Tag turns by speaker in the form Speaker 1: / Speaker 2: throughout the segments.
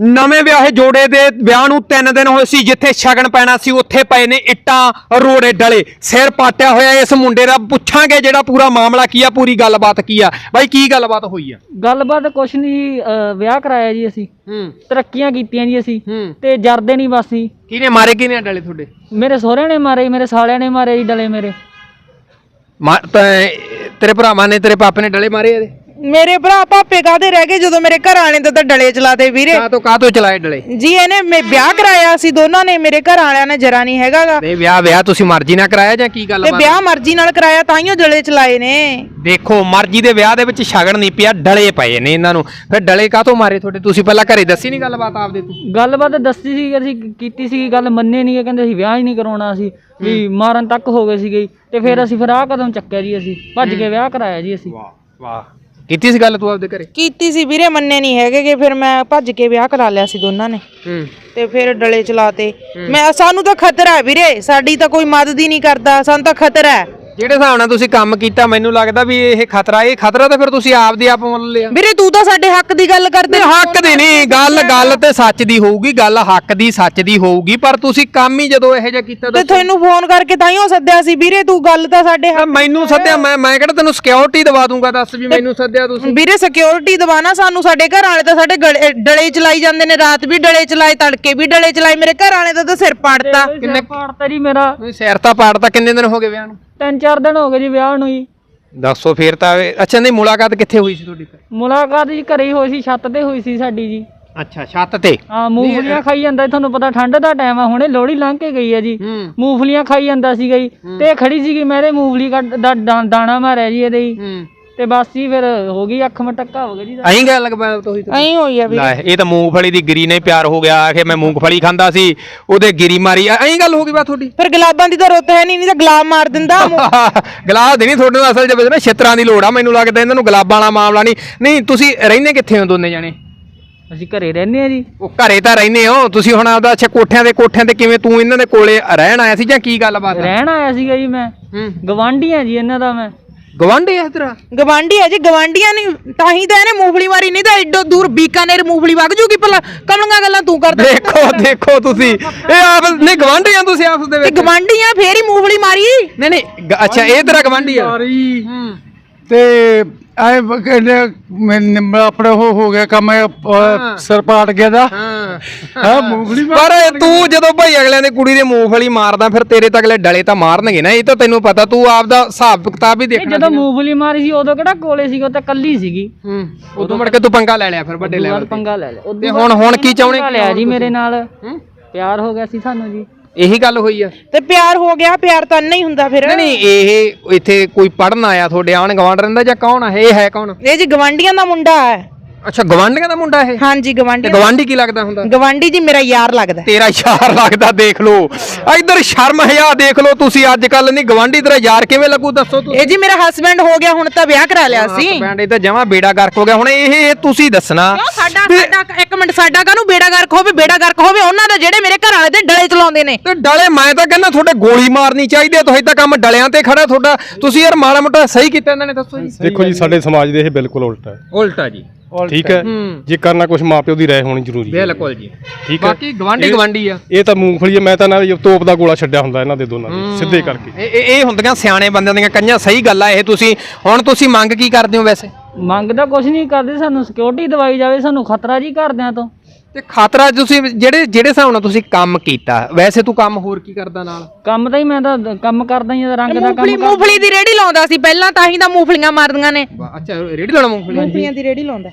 Speaker 1: ਨਵੇਂ ਵਿਆਹੇ ਜੋੜੇ ਦੇ ਵਿਆਹ ਨੂੰ 3 ਦਿਨ ਹੋਏ ਸੀ ਜਿੱਥੇ ਸ਼ਗਨ ਪੈਣਾ ਸੀ ਉੱਥੇ ਪਏ ਨੇ ਇੱਟਾਂ ਰੋੜੇ ਡਲੇ। ਸਿਰ ਪਾਟਿਆ ਹੋਇਆ ਇਸ ਮੁੰਡੇ ਦਾ ਪੁੱਛਾਂਗੇ ਜਿਹੜਾ ਪੂਰਾ ਮਾਮਲਾ ਕੀ ਆ ਪੂਰੀ ਗੱਲਬਾਤ ਕੀ ਆ। ਬਾਈ ਕੀ ਗੱਲਬਾਤ ਹੋਈ ਆ?
Speaker 2: ਗੱਲਬਾਤ ਕੁਛ ਨਹੀਂ ਅਹ ਵਿਆਹ ਕਰਾਇਆ ਜੀ ਅਸੀਂ।
Speaker 1: ਹੂੰ।
Speaker 2: ਤਰੱਕੀਆਂ ਕੀਤੀਆਂ ਜੀ ਅਸੀਂ।
Speaker 1: ਹੂੰ।
Speaker 2: ਤੇ ਜਰਦੇ ਨਹੀਂ ਬਸ
Speaker 1: ਕਿਹਨੇ ਮਾਰੇ ਕਿਹਨੇ ਆ ਡਲੇ ਤੁਹਾਡੇ?
Speaker 2: ਮੇਰੇ ਸਹੁਰੇ ਨੇ ਮਾਰੇ ਮੇਰੇ ਸਾਲਿਆਂ ਨੇ ਮਾਰੇ ਜੀ ਡਲੇ ਮੇਰੇ।
Speaker 1: ਮਾ- ਤੈਂ- ਤੇਰੇ ਭਰਾਵਾਂ ਨੇ ਤੇਰੇ ਪਾਪੇ ਨੇ ਡਲੇ ਮਾਰੇ ਇਹਦੇ?
Speaker 3: ਮੇਰੇ ਭਰਾ ਪਾਪੇ ਕਾਦੇ ਰਹਿ ਗਏ? ਜਦੋਂ ਮੇਰੇ ਘਰ ਵਾਲੇ ਤੋਂ ਤਾਂ ਡਲੇ ਚਲਾਤੇ ਵੀਰੇ।
Speaker 1: ਕਾਹ ਤੋਂ ਕਾਹ ਤੋਂ ਚਲਾਏ ਡਲੇ?
Speaker 3: ਜੀ ਇਹਨੇ ਮੈਂ ਵਿਆਹ ਕਰਾਇਆ ਸੀ ਦੋਨਾਂ ਨੇ ਮੇਰੇ ਘਰ ਵਾਲਿਆਂ ਨੇ ਜਰਾ ਨਹੀਂ ਹੈਗਾਗਾ।
Speaker 1: ਨਹੀਂ ਵਿਆਹ ਵਿਆਹ ਤੁਸੀਂ ਮਰਜ਼ੀ ਨਾਲ ਕਰਾਇਆ ਜਾਂ ਕੀ
Speaker 3: ਤੇ
Speaker 1: ਗੱਲਬਾਤ
Speaker 3: ਵਿਆਹ ਮਰਜ਼ੀ ਨਾਲ ਕਰਾਇਆ ਤਾਈਓ ਡਲੇ ਚਲਾਏ ਨੇ।
Speaker 1: ਦੇਖੋ ਮਰਜ਼ੀ ਦੇ ਵਿਆਹ ਦੇ ਵਿੱਚ ਸ਼ਗਨ ਨਹੀਂ ਪਿਆ ਡਲੇ ਪਏ ਨੇ ਇਹਨਾਂ ਨੂੰ। ਫਿਰ ਡਲੇ ਕਾਹ ਤੋਂ ਮਾਰੇ ਤੁਹਾਡੇ? ਤੁਸੀਂ ਪਹਿਲਾਂ ਘਰੇ ਦੱਸੀ ਨਹੀਂ ਗੱਲਬਾਤ ਆਪਦੇ ਤੂੰ?
Speaker 2: ਗੱਲਬਾਤ ਦੱਸੀ ਸੀ ਅਸੀਂ ਕੀਤੀ ਸੀ ਗੱਲ ਮੰਨੇ ਨਹੀਂ ਕਹਿੰਦੇ ਅਸੀਂ ਵਿਆਹ ਹੀ ਨਹੀਂ ਕਰਾਉਣਾ ਸੀ। ਵੀ ਮਾਰਨ ਤੱਕ ਹੋ ਗਏ ਸੀਗੇ। ਜੀ। ਤੇ ਫਿਰ ਅਸੀਂ ਫਿਰ ਆਹ ਕਦਮ ਚੱਕਿਆ ਜੀ ਅਸੀਂ ਭੱਜ ਕੇ ਵਿਆਹ ਕਰਾਇਆ ਜੀ ਅਸੀਂ।
Speaker 1: ਵਾਹ ਵਾਹ। ਕੀਤੀ ਸੀ ਗੱਲ ਤੂੰ ਆਪਦੇ ਘਰੇ?
Speaker 3: ਕੀਤੀ ਸੀ ਵੀਰੇ ਮੰਨੇ ਨਹੀਂ ਹੈਗੇਗੇ ਫਿਰ ਮੈਂ ਭੱਜ ਕੇ ਵਿਆਹ ਕਰਾ ਲਿਆ ਸੀ ਦੋਨਾਂ ਨੇ।
Speaker 1: ਹੂੰ।
Speaker 3: ਤੇ ਫਿਰ ਡਲੇ ਚਲਾਤੇ। ਮੈਂ ਸਾਨੂੰ ਤਾਂ ਖਤਰਾ ਹੈ ਵੀਰੇ ਸਾਡੀ ਤਾਂ ਕੋਈ ਮਦਦ ਹੀ ਨਹੀਂ ਕਰਦਾ ਸਾਨੂੰ ਤਾਂ ਖਤਰਾ ਹੈ।
Speaker 1: ਜਿਹੜੇ ਹਿਸਾਬ ਨਾਲ ਤੁਸੀਂ ਕੰਮ ਕੀਤਾ ਮੈਨੂੰ ਲੱਗਦਾ ਵੀ ਇਹ ਖਤਰਾ ਇਹ ਖਤਰਾ ਤਾਂ ਫਿਰ ਤੁਸੀਂ ਆਪ ਦੇ ਆਪ ਮੁੱਲ ਲਿਆ।
Speaker 3: ਵੀਰੇ ਤੂੰ ਤਾਂ ਸਾਡੇ ਹੱਕ ਦੀ ਗੱਲ ਕਰਦੇ।
Speaker 1: ਹੱਕ ਦੀ ਨਹੀਂ ਗੱਲ ਗੱਲ ਤੇ ਸੱਚ ਦੀ ਹੋਊਗੀ ਗੱਲ ਹੱਕ ਦੀ ਸੱਚ ਦੀ ਹੋਊਗੀ ਪਰ ਤੁਸੀਂ ਕੰਮ ਹੀ ਜਦੋਂ ਇਹੋ ਜਿਹਾ ਕੀਤਾ
Speaker 3: ਤੇ ਤੈਨੂੰ ਫੋਨ ਕਰਕੇ ਤਾਈਓ ਸੱਦਿਆ ਸੀ ਵੀਰੇ ਤੂੰ ਗੱਲ ਤਾਂ ਸਾਡੇ
Speaker 1: ਤਾਂ
Speaker 3: ਹੱਕ
Speaker 1: ਮੈਨੂੰ ਸੱਦਿਆ ਮੈਂ ਮੈਂ ਕਿਹੜਾ ਤੈਨੂੰ ਸਿਕਿਉਰਿਟੀ ਦਵਾ ਦੂੰਗਾ ਦੱਸ ਵੀ ਮੈਨੂੰ ਸੱਦਿਆ ਤੁਸੀਂ।
Speaker 3: ਵੀਰੇ ਸਿਕਿਉਰਿਟੀ ਦਵਾਨਾ ਸਾਨੂੰ ਸਾਡੇ ਘਰ ਵਾਲੇ ਤਾਂ ਸਾਡੇ ਡਲੇ ਚਲਾਈ ਜਾਂਦੇ ਨੇ ਰਾਤ ਵੀ ਡਲੇ ਚਲਾਏ ਤੜਕੇ ਵੀ ਡਲੇ ਚਲਾਏ ਮੇਰੇ ਘਰ ਵਾਲੇ ਦਾ ਤਾਂ ਸਿਰ ਪਾੜਤਾ।
Speaker 2: ਕਿੰਨੇ ਪਾੜਤਾ ਜੀ ਮੇਰਾ।
Speaker 1: ਸਿਰ ਤਾਂ ਪਾੜਤਾ ਕਿੰਨੇ ਦਿਨ ਹੋ ਗਏ ਵਿਆਹ ਨੂੰ?
Speaker 2: ਤਿੰਨ ਚਾਰ ਦਿਨ ਹੋ ਗਏ ਜੀ ਵਿਆਹ ਨੂੰ ਜੀ
Speaker 1: ਦੱਸੋ ਫੇਰ ਤਾਂ ਇਹ- ਅੱਛਾ ਨਹੀਂ ਮੁਲਾਕਾਤ ਕਿੱਥੇ ਹੋਈ ਸੀ ਤੁਹਾਡੀ ਫਿਰ?
Speaker 2: ਮੁਲਾਕਾਤ ਜੀ ਘਰੇ ਹੀ ਹੋਈ ਸੀ ਛੱਤ ਤੇ ਹੋਈ ਸੀ ਸਾਡੀ ਜੀ।
Speaker 1: ਅੱਛਾ ਛੱਤ ਤੇ?
Speaker 2: ਹਾਂ ਮੂੰਗਫਲੀਆਂ ਖਾਈ ਜਾਂਦਾ ਸੀ, ਤੁਹਾਨੂੰ ਪਤਾ ਠੰਡ ਦਾ ਟਾਈਮ ਆ ਹੁਣੇ ਲੋਹੜੀ ਲੰਘ ਕੇ ਗਈ ਆ ਜੀ।
Speaker 1: ਹੂੰ।
Speaker 2: ਮੂੰਗਫਲੀਆਂ ਖਾਈ ਜਾਂਦਾ ਸੀਗਾ ਜੀ। ਤੇ ਇਹ ਖੜੀ ਸੀਗੀ ਮੈਂ ਇਹਦੇ ਮੂੰਗਫਲੀ ਕੱਢ ਦਾ ਦਾ- ਦਾਣਾ ਮਾਰਿਆ ਜੀ ਇਹਦੇ ਹੂੰ। ਤੇ ਬਸ ਜੀ ਫਿਰ ਹੋ ਗਈ ਅੱਖ ਮਟੱਕਾ ਹੋ ਗਿਆ ਜੀ
Speaker 1: ਅਹੀਂ ਗੱਲ ਲਗਵਾ ਤੁਸੀਂ ਤਾਂ।
Speaker 3: ਐਂ ਹੋਈ ਆ ਵੀ।
Speaker 1: ਲੈ ਇਹ ਤਾਂ ਮੂੰਗਫਲੀ ਦੀ ਗਿਰੀ ਨੇ ਪਿਆਰ ਹੋ ਗਿਆ ਆਖੇ ਮੈਂ ਮੂੰਗਫਲੀ ਖਾਂਦਾ ਸੀ ਉਹਦੇ ਗਿਰੀ ਮਾਰੀ ਐਂ ਗੱਲ ਹੋ ਗਈ ਬਾ ਤੁਹਾਡੀ।
Speaker 3: ਫਿਰ ਗੁਲਾਬਾਂ ਦੀ ਤਾਂ ਰੁੱਤ ਹੈ ਨਹੀਂ ਨਹੀਂ ਤਾਂ ਗੁਲਾਬ ਮਾਰ ਦਿੰਦਾ
Speaker 1: ਗਲਾਬ ਦੇ ਨਹੀਂ ਤੁਹਾਡੇ ਨਾਲ ਅਸਲ ਚ ਵਿੱਚ ਨਾ ਛਿੱਤਰਾਂ ਦੀ ਲੋੜ ਆ ਮੈਨੂੰ ਲੱਗਦਾ ਇਹਨਾਂ ਨੂੰ ਗੁਲਾਬਾਂ ਵਾਲਾ ਮਾਮਲਾ ਨਹੀਂ ਨਹੀਂ ਤੁਸੀਂ ਰਹਿੰਦੇ ਕਿੱਥੇ ਹੋ ਦੋਨੇ ਜਾਣੇ?
Speaker 2: ਅਸੀਂ ਘਰੇ ਰਹਿੰਦੇ ਆ ਜੀ।
Speaker 1: ਉਹ ਘਰੇ ਤਾਂ ਰਹਿੰਦੇ ਹੋ ਤੁਸੀਂ ਹੁਣ ਆਪਦਾ ਅੱਛਾ ਕੋਠਿਆਂ ਦੇ ਕੋਠਿਆਂ ਤੇ ਕਿਵੇਂ ਤੂੰ ਇਹਨਾਂ ਦੇ ਕੋਲੇ ਰਹਿਣ ਆਇਆ ਸੀ ਜਾਂ ਕੀ ਗੱਲਬਾਤ ਆ?
Speaker 2: ਰਹਿਣ ਆਇਆ ਸੀਗਾ ਜੀ ਮੈਂ।
Speaker 1: ਹੂੰ।
Speaker 2: ਗਵਾਂਢੀ ਆ ਜੀ ਇਹਨਾਂ ਦਾ ਮੈਂ।
Speaker 1: ਗਵਾਂਢੀ ਇਸ ਤਰ੍ਹਾਂ
Speaker 3: ਗਵਾਂਢੀ ਹੈ ਜੀ ਗਵਾਂਢੀਆਂ ਨਹੀਂ ਤਾਂ ਹੀ ਤਾਂ ਇਹਨੇ ਮੂੰਗਫਲੀ ਮਾਰੀ ਨਹੀਂ ਤਾਂ ਐਡੋ ਦੂਰ ਬੀਕਾਨੇਰ ਮੂੰਗਫਲੀ ਵਗ ਜੂਗੀ ਭਲਾ। ਕਮਲੀਆਂ ਗੱਲਾਂ ਤੂੰ ਕਰਦਾ।
Speaker 1: ਦੇਖੋ ਦੇਖੋ ਤੁਸੀਂ। ਇਹ ਆਪ ਨਹੀਂ ਗਵਾਂਢੀ ਆ ਤੁਸੀਂ ਆਪਸ ਦੇ
Speaker 3: ਤੇ
Speaker 1: ਵਿੱਚ।
Speaker 3: ਗਵਾਂਢੀ ਆ ਫੇਰ ਹੀ ਮੂੰਗਫਲੀ ਮਾਰੀ?
Speaker 1: ਨਹੀਂ ਨਹੀਂ ਗ- ਅੱਛਾ ਇਹ ਤੇਰਾ ਗਵਾਂਢੀ ਆ। ਹੂੰ।
Speaker 4: ਤੇ ਐ ਕਹਿੰਦੇ ਮੈਨੂੰ ਆਪਣਾ ਉਹ ਹੋ ਗਿਆ ਕੰਮ ਇਹ, ਅਹ, ਸਿਰ ਪਾਟ ਗਿਆ ਦਾ।
Speaker 1: ਹਾਂ
Speaker 4: ਹਾਂ। ਮੂੰਗਲੀ
Speaker 1: ਪਰ ਤੂੰ ਜਦੋਂ ਭਾਈ ਅਗਲਿਆਂ ਦੇ ਕੁੜੀ ਦੇ ਮੂੰਗਫਲੀ ਮਾਰਦਾ ਫਿਰ ਤੇਰੇ ਤਾਂ ਅਗਲੇ ਡਲੇ ਤਾਂ ਮਾਰਨਗੇ ਨਾ ਇਹ ਤਾਂ ਤੈਨੂੰ ਪਤਾ ਤੂੰ ਆਪਦਾ ਹਿਸਾਬ ਕਿਤਾਬ ਹੀ
Speaker 2: ਇਹ
Speaker 1: ਦੇਖਣਾ
Speaker 2: ਜਦੋਂ ਮੂੰਗਫਲੀ ਮਾਰੀ ਸੀ ਉਦੋਂ ਕਿਹੜਾ ਕੋਲੇ ਸੀਗਾ ਉਹ ਤਾਂ ਕੱਲੀ ਸੀਗੀ।
Speaker 1: ਹੂੰ ਉਦੋਂ ਮੁੜ ਕੇ ਤੂੰ ਪੰਗਾ ਲੈ ਲਿਆ ਫਿਰ ਵੱਡੇ ਲੈਵਲ
Speaker 2: ਬਾਅਦ ਪੰਗਾ ਲੈ ਲਿਆ।
Speaker 1: ਤੇ ਹੁਣ ਹੁਣ ਕੀ ਚਾਹੁੰਦੇ?
Speaker 2: ਪੰਗਾ ਲਿਆ ਜੀ ਮੇਰੇ ਨਾਲ।
Speaker 1: ਹੂੰ?
Speaker 2: ਪਿਆਰ ਹੋ ਗਿਆ ਸੀ ਸਾਨੂੰ ਜੀ।
Speaker 1: ਇਹੀ ਗੱਲ ਹੋਈ ਆ।
Speaker 3: ਤੇ ਪਿਆਰ ਹੋ ਗਿਆ ਪਿਆਰ ਤਾਂ ਨਹੀਂ ਹੁੰਦਾ ਫਿਰ।
Speaker 1: ਨਹੀਂ ਨਹੀਂ ਇਹ ਇੱਥੇ ਕੋਈ ਪੜਨ ਆਇਆ ਤੁਹਾਡੇ ਆਣ ਗਵਾਂਡ ਰਹਿੰਦਾ ਜਾਂ ਕੌਣ ਆ? ਇਹ ਹੈ ਕੌਣ?
Speaker 3: ਇਹ ਜੀ ਗਵਾਂਢੀਆਂ ਦਾ ਮੁੰਡਾ ਹੈ।
Speaker 1: ਅੱਛਾ ਗਵਾਂਡੀਆਂ ਦਾ ਮੁੰਡਾ ਇਹ?
Speaker 3: ਹਾਂਜੀ ਗਵਾਂਢੀ
Speaker 1: ਤੇ ਗਵਾਂਡੀ ਕੀ ਲੱਗਦਾ ਹੁੰਦਾ?
Speaker 3: ਗਵਾਂਢੀ ਜੀ ਮੇਰਾ ਯਾਰ ਲੱਗਦਾ।
Speaker 1: ਤੇਰਾ ਯਾਰ ਲੱਗਦਾ ਦੇਖ ਲੋ ਇਧਰ ਸ਼ਰਮ ਹਿਆ ਦੇਖ ਲੋ ਤੁਸੀਂ ਅੱਜ ਕੱਲ ਨਹੀਂ ਗਵਾਂਡੀ ਤੇਰਾ ਯਾਰ ਕਿਵੇਂ ਲੱਗੂ ਦੱਸੋ ਤੁਸੀਂ
Speaker 3: ਇਹ ਜੀ ਮੇਰਾ ਹਸਬੰਡ ਹੋ ਗਿਆ ਹੁਣ ਤਾਂ ਵਿਆਹ ਕਰਾ ਲਿਆ ਸੀ।
Speaker 1: ਬੈਂਡ ਇਹ ਤਾਂ ਜਮਾ ਬੇੜਾ ਗਰਕ ਹੋ ਗਿਆ। ਹੁਣ ਇਹ ਇਹ ਤੁਸੀਂ ਦੱਸਣਾ।
Speaker 3: ਕਿਉਂ ਸਾਡਾ ਸਾਡਾ ਇੱਕ ਮਿੰਟ ਸਾਡਾ ਕਾਹਨੂੰ ਬੇੜਾ ਗਰਕ ਹੋਵੇ? ਬੇੜਾ ਗਰਕ ਹੋਵੇ ਉਹਨਾਂ ਦਾ ਜਿਹੜੇ ਮੇਰੇ ਘਰ ਵਾਲੇ ਤੇ ਡਲੇ ਚਲਾਉਂਦੇ ਨੇ।
Speaker 1: ਤੇ ਡਲੇ ਮੈਂ ਤਾਂ ਕਹਿੰਦਾ ਤੁਹਾਡੇ ਗੋਲੀ ਮਾਰਨੀ ਚਾਹੀਦੀ ਹੈ ਤੁਸੀਂ ਤਾਂ ਕੰਮ ਡਲਿਆਂ ਤੇ ਖੜਾ ਤੁਹਾਡਾ। ਤੁਸੀਂ ਯਾਰ ਮਾੜਾ ਮੋਟਾ ਸਹੀ ਕੀਤਾ ਇਹਨਾਂ ਨੇ ਦੱਸੋ ਜੀ।
Speaker 5: ਦੇਖੋ ਜੀ ਸਾਡੇ ਸਮਾਜ ਦੇ ਇਹ ਬਿਲਕੁਲ ਉਲਟਾ ਹੈ।
Speaker 1: ਉਲਟਾ ਜੀ।
Speaker 5: ਠੀਕ ਹੈ। ਜੇ ਕਰਨਾ ਕੁਝ ਮਾਪਿਓ ਦੀ ਰਾਏ ਹੋਣੀ ਜ਼ਰੂਰੀ ਹੈ।
Speaker 1: ਬਿਲਕੁਲ ਜੀ।
Speaker 5: ਠੀਕ ਹੈ।
Speaker 1: ਬਾਕੀ ਗਵਾਂਡੀ ਗਵਾਂਡੀ ਆ।
Speaker 5: ਇਹ ਤਾਂ ਮੂੰਗਫਲੀ ਹੈ ਮੈਂ ਤਾਂ ਨਾ ਤੋਪ ਦਾ ਗੋਲਾ ਛੱਡਿਆ ਹੁੰਦਾ ਇਹਨਾਂ ਦੇ ਦੋਨਾਂ ਦੇ ਸਿੱਧੇ ਕਰਕੇ।
Speaker 1: ਇਹ ਇਹ- ਹੁੰਦੀਆਂ ਸਿਆਣੇ ਬੰਦਿਆਂ ਦੀਆਂ ਕੰਨਾਂ ਸਹੀ ਗੱਲ ਆ ਇਹ ਤੁਸੀਂ। ਹੁਣ ਤੁਸੀਂ ਮੰਗ ਕੀ ਕਰਦੇ ਹੋ ਵੈਸੇ?
Speaker 2: ਮੰਗ ਤਾਂ ਕੁਝ ਨਹੀਂ ਕਰਦੇ ਸਾਨੂੰ ਸਿਕਿਉਰਿਟੀ ਦਵਾਈ ਜਾਵੇ ਸਾਨੂੰ ਖਤਰਾ ਜੀ ਘਰਦਿਆਂ ਤੋਂ।
Speaker 1: ਤੇ ਖਾਤਰਾ ਤੁਸੀਂ ਜਿਹੜੇ ਜਿਹੜੇ ਹਿਸਾਬ ਨਾਲ ਤੁਸੀਂ ਕੰਮ ਕੀਤਾ ਵੈਸੇ ਤੂੰ ਕੰਮ ਹੋਰ ਕੀ ਕਰਦਾ ਨਾਲ?
Speaker 2: ਕੰਮ ਤਾਂ ਹੀ ਮੈਂ ਤਾਂ ਕੰਮ ਕਰਦਾ ਹੀ ਆ ਰੰਗ ਦਾ
Speaker 3: ਮੂੰਗਫਲੀ
Speaker 2: ਕੰਮ
Speaker 3: ਮੂੰਗਫਲੀ ਦੀ ਰੇੜੀ ਲਾਉਂਦਾ ਸੀ ਪਹਿਲਾਂ ਤਾਂ ਹੀ ਤਾਂ ਮੂੰਗਫਲੀਆਂ ਮਾਰਦੀਆਂ ਨੇ।
Speaker 1: ਅੱਛਾ ਰੇੜੀ ਲਾਉਣਾ ਮੂੰਗਫਲੀ?
Speaker 3: ਮੂੰਗਫਲੀਆਂ ਦੀ ਰੇੜੀ ਲਾਉਂਦਾ।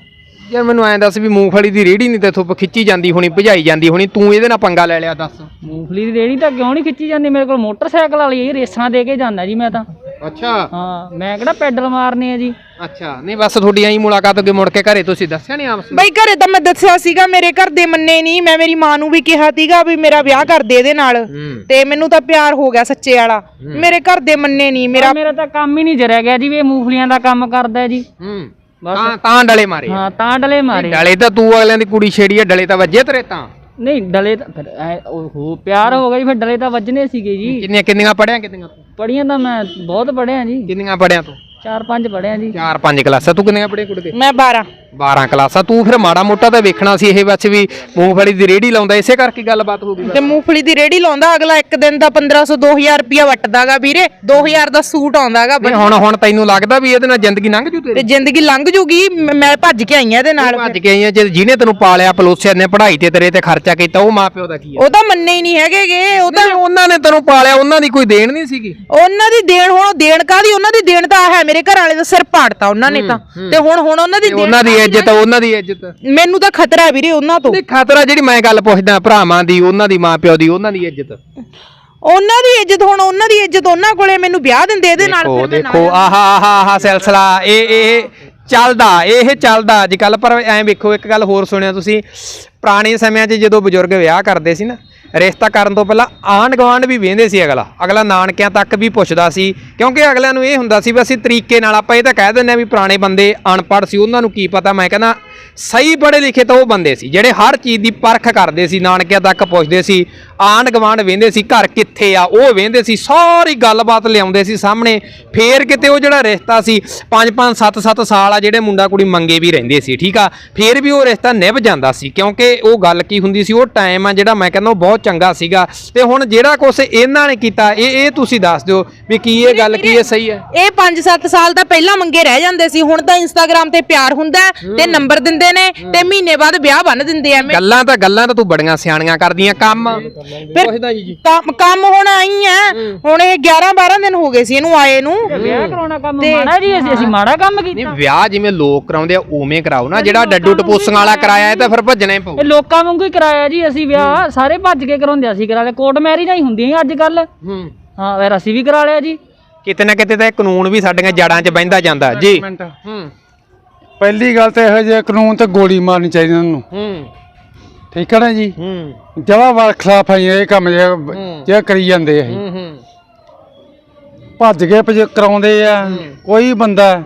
Speaker 1: ਯਾਰ ਮੈਨੂੰ ਐਂ ਦੱਸ ਵੀ ਮੂੰਗਫਲੀ ਦੀ ਰੇੜੀ ਨਹੀਂ ਤੇ ਇੱਥੋਂ ਖਿੱਚੀ ਜਾਂਦੀ ਹੋਣੀ ਭਜਾਈ ਜਾਂਦੀ ਹੋਣੀ ਤੂੰ ਇਹਦੇ ਨਾਲ ਪੰਗਾ ਲੈ ਲਿਆ ਦੱਸ।
Speaker 2: ਮੂੰਗਫਲੀ ਦੀ ਰੇੜੀ ਤਾਂ ਕਿਉਂ ਨਹੀਂ ਖਿੱਚੀ ਜਾਂਦੀ? ਮੇਰੇ ਕੋਲ ਮੋਟਰਸਾਈਕਲ ਵਾਲੀ ਹੈ ਰੇਸਾਂ ਦੇ ਕੇ ਜਾਂਦਾ ਜੀ ਮੈਂ ਤਾਂ।
Speaker 1: ਅੱਛਾ।
Speaker 2: ਹਾਂ ਮੈਂ ਕਿਹੜਾ ਪੈਡਲ ਮਾਰਨੇ ਆ ਜੀ।
Speaker 1: ਅੱਛਾ ਨਹੀਂ ਬਸ ਤੁਹਾਡੀ ਐਂ ਮੁਲਾਕਾਤ ਅੱਗੇ ਮੁੜ ਕੇ ਘਰੇ ਤੁਸੀਂ ਦੱਸਿਆ ਨਹੀਂ ਆਪਸ ਵਿੱਚ?
Speaker 3: ਬਈ ਘਰੇ ਤਾਂ ਮੈਂ ਦੱਸਿਆ ਸੀਗਾ ਮੇਰੇ ਘਰ ਦੇ ਮੰਨੇ ਨਹੀਂ। ਮੈਂ ਮੇਰੀ ਮਾਂ ਨੂੰ ਵੀ ਕਿਹਾ ਸੀਗਾ ਵੀ ਮੇਰਾ ਵਿਆਹ ਕਰ ਦੇ ਇਹਦੇ ਨਾਲ।
Speaker 1: ਹੂੰ।
Speaker 3: ਤੇ ਮੈਨੂੰ ਤਾਂ ਪਿਆਰ ਹੋ ਗਿਆ ਸੱਚੇ ਵਾਲਾ। ਮੇਰੇ ਘਰ ਦੇ ਮੰਨੇ ਨਹੀਂ ਮੇਰਾ
Speaker 2: ਮੇਰਾ ਤਾਂ ਕੰਮ ਹੀ ਨਹੀਂ ਜਰਿਆ ਗਿਆ ਜੀ ਵੀ ਇਹ ਮੂੰਗਫਲੀਆਂ ਦਾ ਕੰਮ ਕਰਦਾ ਹੈ ਜੀ।
Speaker 1: ਹੂੰ।
Speaker 2: ਬਸ।
Speaker 1: ਤਾਂ ਤਾਂ ਡਲੇ ਮਾਰੇ।
Speaker 2: ਹਾਂ ਤਾਂ ਡਲੇ ਮਾਰੇ।
Speaker 1: ਡਲੇ ਤਾਂ ਤੂੰ ਅਗਲਿਆਂ ਦੀ ਕੁੜੀ ਛੇੜੀ ਆ ਡਲੇ ਤਾਂ ਵੱਜੇ ਤੇਰੇ ਤਾਂ।
Speaker 2: ਨਹੀਂ ਡਲੇ ਤਾਂ ਫਿਰ ਐ ਉਹ ਪਿਆਰ ਹੋ ਗਿਆ ਜੀ ਫਿਰ ਡਲੇ ਤਾਂ ਵੱਜਣੇ ਸੀਗੇ ਜੀ।
Speaker 1: ਕਿੰਨੀਆਂ ਕਿੰਨੀਆਂ ਪੜਿਆ ਕਿੰਨੀਆਂ? ਤੂੰ
Speaker 2: ਪੜੀਆਂ ਤਾਂ ਮੈਂ ਬਹੁਤ ਪੜਿਆ ਜੀ।
Speaker 1: ਕਿੰਨੀਆਂ ਪੜਿਆ ਤੂੰ?
Speaker 2: ਚਾਰ ਪੰਜ ਪੜਿਆ ਜੀ।
Speaker 1: ਚਾਰ ਪੰਜ ਕਲਾਸਾਂ ਤੂੰ ਕਿੰਨੀਆਂ ਪੜੀਆਂ ਕੁੜੀ ਦੇ
Speaker 3: ਮੈਂ 12
Speaker 1: 12 ਕਲਾਸਾਂ। ਤੂੰ ਫਿਰ ਮਾੜਾ ਮੋਟਾ ਤਾਂ ਵੇਖਣਾ ਸੀ ਇਹ ਵਿੱਚ ਵੀ ਮੂੰਗਫਲੀ ਦੀ ਰੇੜੀ ਲਾਉਂਦਾ ਇਸੇ ਕਰਕੇ ਗੱਲਬਾਤ ਹੋ ਗਈ
Speaker 3: ਤੇ ਮੂੰਗਫਲੀ ਦੀ ਰੇੜੀ ਲਾਉਂਦਾ ਅਗਲਾ ਇੱਕ ਦਿਨ ਦਾ 1500 2000 ਰੁਪਿਆ ਵੱਟਦਾਗਾ ਵੀਰੇ। 2000 ਦਾ ਸੂਟ ਆਉਂਦਾਗਾ
Speaker 1: ਨਹੀਂ ਹੁਣ ਹੁਣ ਤੈਨੂੰ ਲੱਗਦਾ ਵੀ ਇਹਦੇ ਨਾਲ ਜ਼ਿੰਦਗੀ ਲੰਘ ਜੂ
Speaker 3: ਤੇ
Speaker 1: ਤੇਰੀ
Speaker 3: ਜ਼ਿੰਦਗੀ ਲੰਘ ਜੂਗੀ ਮ- ਮੈਂ ਭੱਜ ਕੇ ਆਈ ਆ ਇਹਦੇ ਨਾਲ
Speaker 1: ਭੱਜ ਕੇ ਆਈਆਂ ਜੇ ਜਿਹਨੇ ਤੈਨੂੰ ਪਾਲਿਆ ਪਲੋਸਿਆ ਨੇ ਪੜ੍ਹਾਈ ਤੇ ਤੇਰੇ ਤੇ ਖਰਚਾ ਕੀਤਾ ਉਹ ਮਾਪਿਓ ਦਾ ਕੀ ਹੈ
Speaker 3: ਉਹ ਤਾਂ ਮੰਨੇ ਹੀ ਨਹੀਂ ਹੈਗੇਗੇ ਉਹ ਤਾਂ
Speaker 1: ਉਹਨਾਂ ਨੇ ਤੈਨੂੰ ਪਾਲਿਆ ਉਹਨਾਂ ਦੀ ਕੋਈ ਦੇਣ ਨਹੀਂ ਸੀਗੀ।
Speaker 3: ਉਹਨਾਂ ਦੀ ਦੇਣ ਹੁਣ ਉਹ ਦੇਣ ਕਾਦੀ ਉਹਨਾਂ ਦੀ ਦੇਣ ਤਾਂ ਹੈ ਮੇਰੇ ਘਰ ਵਾਲੇ ਦਾ ਸਿਰ ਪਾੜਤਾ ਉਹਨਾਂ ਨੇ ਤਾਂ। ਤੇ ਹੁਣ ਹੁਣ ਉਹਨਾਂ ਦੀ
Speaker 1: ਤੇ
Speaker 3: ਦੇਣ
Speaker 1: ਉਹਨਾਂ ਦੀ ਇੱਜ਼ਤ ਉਹਨਾਂ ਦੀ ਇੱਜ਼ਤ।
Speaker 3: ਮੈਨੂੰ ਤਾਂ ਖਤਰਾ ਹੈ ਵੀਰੇ ਉਹਨਾਂ ਤੋਂ।
Speaker 1: ਨਹੀਂ ਖਤਰਾ ਜਿਹੜੀ ਮੈਂ ਗੱਲ ਪੁੱਛਦਾ ਭਰਾਵਾਂ ਦੀ ਉਹਨਾਂ ਦੀ ਮਾਪਿਓ ਦੀ ਉਹਨਾਂ ਦੀ ਇੱਜ਼ਤ।
Speaker 3: ਉਹਨਾਂ ਦੀ ਇੱਜ਼ਤ ਹੁਣ ਉਹਨਾਂ ਦੀ ਇੱਜ਼ਤ ਉਹਨਾਂ ਕੋਲੇ ਮੈਨੂੰ ਵਿਆਹ ਦਿੰਦੇ ਇਹਦੇ ਨਾਲ
Speaker 1: ਦੇਖੋ
Speaker 3: ਮੈਂ
Speaker 1: ਦੇਖੋ ਆਹਾ ਆਹਾ ਆਹਾ ਸਿਲਸਿਲਾ ਇਹ ਇਹ ਚੱਲਦਾ ਇਹ ਚੱਲਦਾ ਅੱਜ ਕੱਲ ਪਰ ਐਂ ਵੇਖੋ ਇੱਕ ਗੱਲ ਹੋਰ ਸੁਣਿਆ ਤੁਸੀਂ ਪੁਰਾਣੇ ਸਮਿਆਂ 'ਚ ਜਦੋਂ ਬਜ਼ੁਰਗ ਵਿਆਹ ਕਰਦੇ ਸੀ ਨਾ ਰਿਸ਼ਤਾ ਕਰਨ ਤੋਂ ਪਹਿਲਾਂ ਆਂਢ ਗੁਆਂਢ ਵੀ ਵੇਂਦੇ ਸੀ ਅਗਲਾ। ਅਗਲਾ ਨਾਨਕਿਆਂ ਤੱਕ ਵੀ ਪੁੱਛਦਾ ਸੀ, ਕਿਉਂਕਿ ਅਗਲਿਆਂ ਨੂੰ ਇਹ ਹੁੰਦਾ ਸੀ ਵੀ ਅਸੀਂ ਤਰੀਕੇ ਨਾਲ ਆਪਾਂ ਇਹ ਤਾਂ ਕਹਿ ਦਿੰਦੇ ਆ ਵੀ ਪੁਰਾਣੇ ਬੰਦੇ ਅਨਪੜ੍ਹ ਸੀ, ਉਹਨਾਂ ਨੂੰ ਕੀ ਪਤਾ? ਮੈਂ ਕਹਿੰਦਾ ਸਹੀ ਪੜ੍ਹੇ ਲਿਖੇ ਤਾਂ ਉਹ ਬੰਦੇ ਸੀ ਜਿਹੜੇ ਹਰ ਚੀਜ਼ ਦੀ ਪਰਖ ਕਰਦੇ ਸੀ ਨਾਨਕਿਆਂ ਤੱਕ ਪੁੱਛਦੇ ਸੀ ਆਂਢ ਗੁਆਂਢ ਵੇਂਦੇ ਸੀ ਘਰ ਕਿੱਥੇ ਆ ਉਹ ਵੇਂਦੇ ਸੀ ਸਾਰੀ ਗੱਲਬਾਤ ਲਿਆਉਂਦੇ ਸੀ ਸਾਹਮਣੇ। ਫੇਰ ਕਿਤੇ ਉਹ ਜਿਹੜਾ ਰਿਸ਼ਤਾ ਸੀ 5-5 7-7 ਸਾਲ ਆ ਜਿਹੜੇ ਮੁੰਡਾ ਕੁੜੀ ਮੰਗੇ ਵੀ ਰਹਿੰਦੇ ਸੀ ਠੀਕ ਆ? ਫੇਰ ਵੀ ਉਹ ਰਿਸ਼ਤਾ ਨਿਭ ਜਾਂਦਾ ਸੀ ਕਿਉਂਕਿ ਉਹ ਗੱਲ ਕੀ ਹੁੰਦੀ ਸੀ ਉਹ ਟਾਈਮ ਆ ਜਿਹੜਾ ਮੈਂ ਕਹਿੰਦਾ ਉਹ ਬਹੁਤ ਚੰਗਾ ਸੀਗਾ। ਤੇ ਹੁਣ ਜਿਹੜਾ ਕੁਛ ਇਹਨਾਂ ਨੇ ਕੀਤਾ ਇਹ ਇਹ ਤੁਸੀਂ ਦੱਸ ਦਿਓ ਵੀ ਕੀ ਇਹ ਗੱਲ ਕੀ ਇਹ ਸਹੀ ਹੈ?
Speaker 3: ਇਹ 5-7 ਸਾਲ ਤਾਂ ਪਹਿਲਾਂ ਮੰਗੇ ਰਹਿ ਜਾਂਦੇ ਸੀ ਹੁਣ ਤਾਂ ਇੰਸਟਾਗ੍ਰam ਤੇ ਪਿਆਰ ਹੁੰਦਾ ਹੈ ਤੇ ਨੰਬਰ ਦਿੰਦੇ ਨੇ ਤੇ ਮਹੀਨੇ ਬਾਅਦ ਵਿਆਹ ਬੰਨ ਦਿੰਦੇ ਐ
Speaker 1: ਗੱਲਾਂ ਤਾਂ ਗੱਲਾਂ ਤਾਂ ਤੂੰ ਬੜੀਆਂ ਸਿਆਣੀਆਂ ਕਰਦੀਆਂ ਕੰਮ।
Speaker 3: ਫਿਰ ਕੰਮ ਕੰਮ ਹੁਣ ਆਈ ਐ ਹੁਣ ਇਹ 11-12 ਦਿਨ ਹੋ ਗਏ ਸੀ ਇਹਨੂੰ ਆਏ ਨੂੰ।
Speaker 2: ਵਿਆਹ ਕਰਾਉਣਾ ਕੰਮ ਮਾੜਾ ਜੀ ਅਸੀਂ ਅਸੀਂ ਮਾੜਾ ਕੰਮ
Speaker 1: ਨਹੀਂ
Speaker 2: ਕੀਤਾ।
Speaker 1: ਵਿਆਹ ਜਿਵੇਂ ਲੋਕ ਕਰਾਉਂਦੇ ਆ ਉਵੇਂ ਕਰਾਓ ਨਾ। ਜਿਹੜਾ ਡੱਡੂ ਟਪੂਸੀਆਂ ਵਾਲਾ ਕਰਾਇਆ ਇਹ ਤਾਂ ਫਿਰ ਭੱਜਣਾ ਹੀ ਪਊ।
Speaker 2: ਇਹ ਲੋਕਾਂ ਵਾਂਗੂ ਹੀ ਕਰਾਇਆ ਜੀ ਅਸੀਂ ਵਿਆਹ ਸਾਰੇ ਭੱਜ ਕੇ ਕਰਾਉਂਦੇ ਅਸੀਂ ਕਰਾ ਲਿਆ ਕੋਰਟ ਮੈਰਿਜਾਂ ਹੀ ਹੁੰਦੀਆਂ ਸੀ ਅੱਜ ਕੱਲ
Speaker 1: ਹੂੰ।
Speaker 2: ਫਿਰ ਅਸੀਂ ਵੀ ਕਰਾ ਲਿਆ ਜੀ।
Speaker 1: ਕਿਤੇ ਨਾ ਕਿਤੇ ਤਾਂ ਇਹ ਕਾਨੂੰਨ ਵੀ ਸਾਡੀਆਂ ਜੜਾਂ 'ਚ ਬਹਿੰਦਾ ਜਾਂਦਾ। ਜੀ।
Speaker 4: ਮਿੰਟ
Speaker 1: ਹੂੰ।
Speaker 4: ਪਹਿਲੀ ਗੱਲ ਤਾਂ ਇਹੋ ਜਿਹੇ ਕਾਨੂੰਨ ਤੇ ਗੋਲੀ ਮਾਰਨੀ ਚਾਹੀਦੀ ਉਹਨਾਂ ਨੂੰ।
Speaker 1: ਹੂੰ।
Speaker 4: ਠੀਕ ਹੈ ਨਾ ਜੀ?
Speaker 1: ਹੂੰ।
Speaker 4: ਜਵਾ ਵਾਰ ਖਿਲਾਫ ਹੈ ਇਹ ਕੰਮ ਜੇ ਜੇ ਕਰੀ ਜਾਂਦੇ ਆ ਇਹ।
Speaker 1: ਹੂੰ ਹੂੰ।
Speaker 4: ਭੱਜ ਕੇ ਭਜ ਕਰਾਉਂਦੇ ਆ। ਕੋਈ ਬੰਦਾ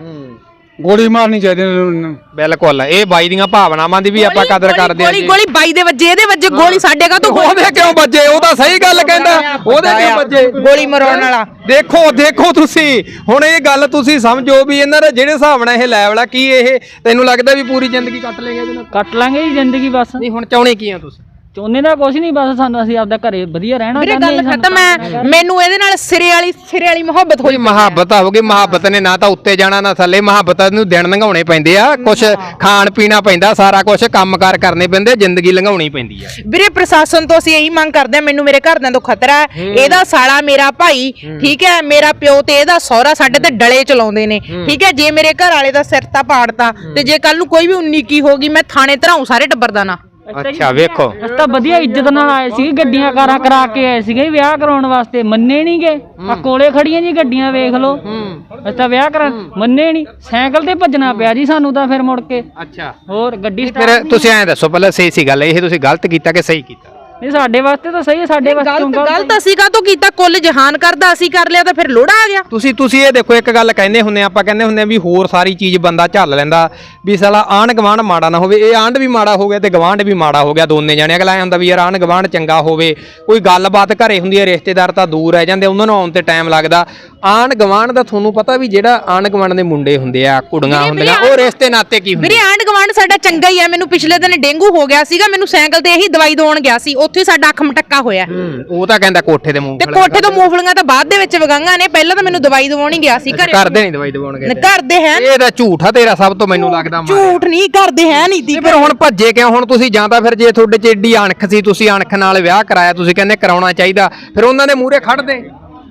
Speaker 4: ਗੋਲੀ ਮਾਰਨੀ ਚਾਹੀਦੀ ਉਹਨਾਂ। ਨੂੰ
Speaker 1: ਬਿਲਕੁਲ ਇਹ ਬਾਈ ਦੀਆਂ ਭਾਵਨਾਵਾਂ ਦੀ ਵੀ ਆਪਾਂ ਕਦਰ ਕਰਦੇ ਆ
Speaker 3: ਗੋਲੀ
Speaker 1: ਜੀ।
Speaker 3: ਗੋਲੀ ਬਾਈ ਦੇ ਵੱਜੇ ਇਹਦੇ ਵੱਜੇ ਗੋਲੀ ਸਾਡੇ ਕਾ ਤੋਂ
Speaker 1: ਉਹਦੇ ਕਿਉਂ ਵੱਜੇ? ਉਹ ਤਾਂ ਸਹੀ ਗੱਲ ਕਹਿੰਦਾ। ਉਹਦੇ ਕਿਉਂ ਵੱਜੇ?
Speaker 3: ਗੋਲੀ ਮਰਾਉਣ ਵਾਲਾ।
Speaker 1: ਦੇਖੋ ਦੇਖੋ ਤੁਸੀਂ। ਹੁਣ ਇਹ ਗੱਲ ਤੁਸੀਂ ਸਮਝੋ ਵੀ ਇਹਨਾਂ ਦੇ ਜਿਹੜੇ ਹਿਸਾਬ ਨਾਲ ਇਹ ਲੈਵਲ ਆ ਕੀ ਇਹ? ਤੈਨੂੰ ਲੱਗਦਾ ਵੀ ਪੂਰੀ ਜ਼ਿੰਦਗੀ ਕੱਟ ਲੇਗਾ ਇਹਦੇ ਨਾਲ?
Speaker 2: ਕੱਟ ਲਾਂਗੇ ਜੀ ਜ਼ਿੰਦਗੀ ਬਸ।
Speaker 1: ਨਹੀਂ ਹੁਣ ਚਾਹੁੰਦੇ ਕੀ ਆ ਤੁਸੀਂ?
Speaker 2: ਚਾਹੁੰਦੇ ਦਾ ਕੁਝ ਨਹੀਂ ਬਸ ਸਾਨੂੰ ਅਸੀਂ ਆਪਦਾ ਘਰੇ ਵਧੀਆ ਰਹਿਣਾ
Speaker 3: ਵੀਰੇ ਗੱਲ
Speaker 2: ਹਾਂ,
Speaker 3: ਖਤਮ ਹੈ। ਮੈਨੂੰ ਇਹਦੇ ਨਾਲ ਸਿਰੇ ਵਾਲੀ ਸਿਰੇ ਵਾਲੀ ਮੁਹੱਬਤ ਹੋਈ
Speaker 1: ਕੋਈ ਮੁਹੱਬਤ ਹੋਊਗੀ ਮੁਹੱਬਤ ਨੇ ਨਾ ਤਾਂ ਉੱਤੇ ਜਾਣਾ ਨਾ ਥੱਲੇ। ਮੁਹੱਬਤ ਨੂੰ ਦਿਨ ਲੰਘਾਉਣੇ ਪੈਂਦੇ ਆ ਕੁਝ ਖਾਣ ਪੀਣਾ ਪੈਂਦਾ ਸਾਰਾ ਕੁਝ ਕੰਮਕਾਰ ਕਰਨੇ ਪੈਂਦੇ ਜ਼ਿੰਦਗੀ ਲੰਘਾਉਣੀ ਪੈਂਦੀ ਆ।
Speaker 3: ਵੀਰੇ ਪ੍ਰਸ਼ਾਸਨ ਤੋਂ ਅਸੀਂ ਇਹੀ ਮੰਗ ਕਰਦੇ ਹਾਂ ਮੈਨੂੰ ਮੇਰੇ ਘਰਦਿਆਂ ਤੋਂ ਖਤਰਾ ਹੈ। ਇਹਦਾ ਸਾਲਾ ਮੇਰਾ ਭਾਈ ਠੀਕ ਹੈ ਮੇਰਾ ਪਿਓ ਤੇ ਇਹਦਾ ਸਹੁਰਾ ਸਾਡੇ ਤੇ ਡਲੇ ਚਲਾਉਂਦੇ ਨੇ ਠੀਕ ਹੈ। ਜੇ ਮੇਰੇ ਘਰ ਵਾਲੇ ਦਾ ਸਿਰ ਤਾਂ ਪਾੜਤਾ ਤੇ ਜੇ ਕੱਲ ਨੂੰ ਕੋਈ ਵੀ 19 ਕੀ ਹੋਗੀ ਮੈਂ ਥਾਣੇ ਧਰਾਉ ਸਾਰੇ ਟੱਬਰ ਦਾ ਨਾ।
Speaker 1: ਅੱਛਾ ਵੇਖੋ।
Speaker 2: ਅਸੀਂ ਤਾਂ ਵਧੀਆ ਇੱਜ਼ਤ ਨਾਲ ਆਏ ਸੀਗੇ ਗੱਡੀਆਂ ਕਾਰਾਂ ਕਰਾ ਕੇ ਆਏ ਸੀਗੇ ਵਿਆਹ ਕਰਾਉਣ ਵਾਸਤੇ। ਮੰਨੇ ਨਹੀਂਗੇ। ਆ ਕੋਲੇ ਖੜੀਆਂ ਜੀ ਗੱਡੀਆਂ ਵੇਖ ਲਓ। ਅਸੀਂ ਤਾਂ ਵਿਆਹ ਕਰਾ ਮੰਨੇ ਨਹੀਂ ਸਾਈਕਲ ਤੇ ਭੱਜਣਾ ਪਿਆ ਜੀ ਸਾਨੂੰ ਤਾਂ ਫਿਰ ਮੁੜ ਕੇ।
Speaker 1: ਅੱਛਾ।
Speaker 2: ਹੋਰ ਗੱਡੀ
Speaker 1: ਫਿਰ ਤੁਸੀਂ ਐਂ ਦੱਸੋ ਪਹਿਲਾਂ ਸਹੀ ਸੀ ਗੱਲ ਇਹ ਤੁਸੀਂ ਗਲਤ ਕੀਤਾ ਕਿ ਸਹੀ ਕੀਤਾ?
Speaker 2: ਨਹੀਂ ਸਾਡੇ ਵਾਸਤੇ ਤਾਂ ਸਹੀ ਹੈ ਸਾਡੇ ਵਾਸਤੇ ਕਿਉਂ
Speaker 3: ਗਲਤ
Speaker 2: ਗਲਤ
Speaker 3: ਗਲਤ ਅਸੀਂ ਕਾ ਤੋਂ ਕੀਤਾ? ਕੁੱਲ ਜਹਾਨ ਕਰਦਾ ਅਸੀਂ ਕਰ ਲਿਆ ਤਾਂ ਫਿਰ ਲੋੜਾ ਆ ਗਿਆ।
Speaker 1: ਤੁਸੀਂ ਤੁਸੀਂ ਇਹ ਦੇਖੋ ਇੱਕ ਗੱਲ ਕਹਿੰਦੇ ਹੁੰਨੇ ਆਪਾਂ ਕਹਿੰਦੇ ਹੁੰਨੇ ਆ ਵੀ ਹੋਰ ਸਾਰੀ ਚੀਜ਼ ਬੰਦਾ ਝੱਲ ਲੈਂਦਾ ਵੀ ਸਾਲਾ ਆਂਢ ਗਵਾਂਢ ਮਾੜਾ ਨਾ ਹੋਵੇ। ਇਹ ਆਂਢ ਵੀ ਮਾੜਾ ਹੋ ਗਿਆ ਤੇ ਗਵਾਂਢ ਵੀ ਮਾੜਾ ਹੋ ਗਿਆ ਦੋਨੇ ਜਾਣੇ ਅਗਲਾ ਐ ਹੁੰਦਾ ਵੀ ਯਾਰ ਆਂਢ ਗਵਾਂਢ ਚੰਗਾ ਹੋਵੇ। ਕੋਈ ਗੱਲਬਾਤ ਘਰੇ ਹੁੰਦੀ ਹੈ ਰਿਸ਼ਤੇਦਾਰ ਤਾਂ ਦੂਰ ਰਹਿ ਜਾਂਦੇ ਉਹਨਾਂ ਨੂੰ ਆਉਣ ਤੇ ਟਾਈਮ ਲੱਗਦਾ। ਆਂਢ ਗਵਾਂਢ ਦਾ ਤੁਹਾਨੂੰ ਪਤਾ ਵੀ ਜਿਹੜਾ ਆਂਢ ਗਵਾਂਢ ਦੇ ਮੁੰਡੇ ਹੁੰਦੇ ਆ ਕੁੜੀਆਂ ਹੁੰਦੀਆਂ ਉਹ ਰਿਸ਼ਤੇ ਨਾਤੇ ਕੀ ਹੁੰਦੇ
Speaker 3: ਵੀਰੇ ਆਂਢ ਗਵਾਂਢ ਸਾਡਾ ਚੰਗਾ ਹੀ ਹੈ ਮੈਨੂੰ ਪਿਛਲੇ ਦਿਨ ਡੇਂਗੂ ਹੋ ਗਿਆ ਸੀਗਾ ਮੈਨੂੰ ਸਾਈਕਲ ਤੇ ਇਹੀ ਦਵਾਈ ਦਵਾਉਣ ਗਿਆ ਸੀ। ਉੱਥੇ ਸਾਡਾ ਅੱਖ ਮਟੱਕਾ ਹੋਇਆ।
Speaker 1: ਹੂੰ, ਉਹ ਤਾਂ ਕਹਿੰਦਾ ਕੋਠੇ ਦੇ ਮੂੰਹ
Speaker 3: ਤੇ ਕੋਠੇ ਤੋਂ ਮੂੰਗਫਲੀਆਂ ਤਾਂ ਬਾਅਦ ਦੇ ਵਿੱਚ ਵਗਾਂਗਾ ਨੇ ਪਹਿਲਾਂ ਤਾਂ ਮੈਨੂੰ ਦਵਾਈ ਦਵਾਉਣ ਹੀ ਗਿਆ ਸੀ ਘਰੇ।
Speaker 1: ਕਰਦੇ ਨਹੀਂ ਦਵਾਈ ਦਵਾਉਣਗੇ
Speaker 3: ਕਰਦੇ ਹੈ
Speaker 1: ਇਹ ਤਾਂ ਝੂਠ ਆ ਤੇਰਾ ਸਭ ਤੋਂ ਮੈਨੂੰ ਲੱਗਦਾ ਮਾਰਿਆ।
Speaker 3: ਝੂਠ ਨਹੀਂ ਕਰਦੇ ਹੈ ਨਹੀਂ ਦੀ
Speaker 1: ਤੇ ਫਿਰ ਹੁਣ ਭੱਜੇ ਕਿਉਂ? ਹੁਣ ਤੁਸੀਂ ਜਾਂ ਤਾਂ ਫਿਰ ਜੇ ਤੁਹਾਡੇ ਚ ਏਡੀ ਅਣਖ ਸੀ ਤੁਸੀਂ ਅਣਖ ਨਾਲ ਵਿਆਹ ਕਰਾਇਆ ਤੁਸੀਂ ਕਹਿੰਦੇ ਕਰਾਉਣਾ ਚਾਹੀਦਾ ਫਿਰ ਉਹਨਾਂ ਦੇ ਮੂਹਰੇ ਖੜਦੇ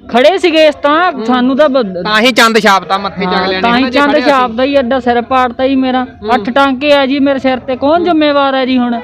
Speaker 2: ਖੜੇ ਸੀਗੇ ਇਸ ਤਾਂ ਸਾਨੂੰ ਤਾਂ ਬ-
Speaker 1: ਤਾਂ ਹੀ ਚੰਦ ਛਾਪਤਾ ਮੱਥੇ ਚੱਕ ਲੈਣੇ
Speaker 2: ਤਾਂ ਹੀ ਚੰਦ ਛਾਪਦਾ ਹੀ ਐਡਾ ਸਿਰ ਪਾੜਤਾ ਹੀ ਮੇਰਾ। ਅੱਠ ਟਾਂਕੇ ਆ ਜੀ ਮੇਰੇ ਸਿਰ ਤੇ ਕੌਣ ਜ਼ਿੰਮੇਵਾਰ ਹੈ ਜੀ ਹੁਣ?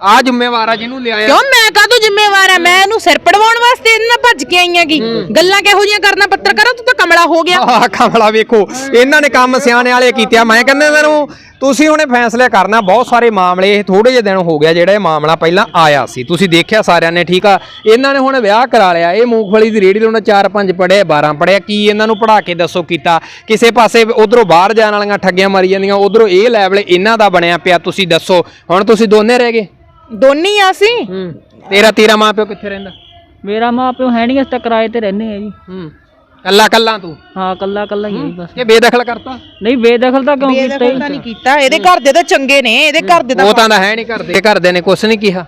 Speaker 1: ਆ ਜ਼ਿੰਮੇਵਾਰ ਆ ਜਿਹਨੂੰ ਲਿਆਇਆ।
Speaker 3: ਕਿਉਂ? ਮੈਂ ਕਾਹਤੋਂ ਜ਼ਿੰਮੇਵਾਰ ਆ? ਮੈਂ ਇਹਨੂੰ ਸਿਰ ਪੜਵਾਉਣ ਵਾਸਤੇ ਇਹਦੇ ਨਾਲ ਭੱਜ ਕੇ ਆਈਆਂ ਕੀ ਗੱਲਾਂ ਕਿਹੋ ਜੀਆਂ ਕਰਨਾ? ਪੱਤਰਕਾਰਾ ਤੂੰ ਤਾਂ ਕਮਲਾ ਹੋ ਗਿਆ।
Speaker 1: ਆਹ ਕਮਲਾ ਵੇਖੋ ਇਹਨਾਂ ਨੇ ਕੰਮ ਸਿਆਣੇ ਵਾਲੇ ਕੀਤੇ ਆ ਮੈਂ ਕਹਿੰਦਾ ਇਹਨਾਂ ਨੂੰ ਤੁਸੀਂ ਹੁਣੇ ਫੈਸਲੇ ਕਰਨਾ। ਬਹੁਤ ਸਾਰੇ ਮਾਮਲੇ ਇਹ ਥੋੜੇ ਜਿਹੇ ਦਿਨ ਹੋ ਗਿਆ ਜਿਹੜਾ ਇਹ ਮਾਮਲਾ ਪਹਿਲਾਂ ਆਇਆ ਸੀ। ਤੁਸੀਂ ਦੇਖਿਆ ਸਾਰਿਆਂ ਨੇ ਠੀਕ ਆ? ਇਹਨਾਂ ਨੇ ਹੁਣ ਵਿਆਹ ਕਰਾ ਲਿਆ। ਇਹ ਮੂੰਗਫਲੀ ਦੀ ਰੇੜੀ ਲਾਉਣਾ 4-5 ਪੜਿਆ 12 ਪੜਿਆ ਕੀ ਇਹਨਾਂ ਨੂੰ ਪੜਾ ਕੇ ਦੱਸੋ ਕੀਤਾ? ਕਿਸੇ ਪਾਸੇ ਉਧਰੋਂ ਬਾਹਰ ਜਾਣ ਵਾਲੀਆਂ ਠੱਗੀਆਂ ਮਾਰੀ ਜਾਂਦੀਆਂ। ਉਧਰੋਂ ਇਹ ਲੈਵਲ ਇਹਨਾਂ ਦਾ ਬਣਿਆ ਪਿਆ। ਤੁਸੀਂ ਦੱਸੋ। ਹੁਣ ਤੁਸੀਂ ਦੋਨੇ ਰਹਿ ਗਏ।
Speaker 3: ਦੋਨੀ ਆ ਸੀ
Speaker 1: ਤੇਰਾ ਤੇਰਾ ਮਾਂ ਪਿਓ ਕਿੱਥੇ ਰਹਿੰਦਾ?
Speaker 2: ਮੇਰਾ ਮਾਂ ਪਿਓ ਹੈ ਨਹੀਂ ਅਸੀਂ ਤਾਂ ਕਿਰਾਏ ਤੇ ਰਹਿੰਦੇ ਆ ਜੀ।
Speaker 1: ਹੂੰ। ਕੱਲਾ ਕੱਲਾ ਤੂੰ?
Speaker 2: ਹਾਂ ਕੱਲਾ ਕੱਲਾ ਹੀ ਆ ਜੀ ਬਸ।
Speaker 1: ਇਹ ਬੇਦਖਲ ਕਰਤਾ?
Speaker 2: ਨਹੀਂ ਬੇਦਖਲ ਤਾਂ ਕਿਉਂ ਕੀਤਾ
Speaker 3: ਬੇਦਖਲ ਤਾਂ ਨਹੀਂ ਕੀਤਾ। ਇਹਦੇ ਘਰ ਦੇ ਤਾਂ ਚੰਗੇ ਨੇ ਇਹਦੇ ਘਰ ਦੇ ਤਾਂ
Speaker 1: ਉਹ ਤਾਂ ਨਾ ਹੈ ਨਹੀਂ ਕਰਦੇ ਇਹ ਘਰਦੇ ਨੇ ਕੁਛ ਨਹੀਂ ਕਿਹਾ।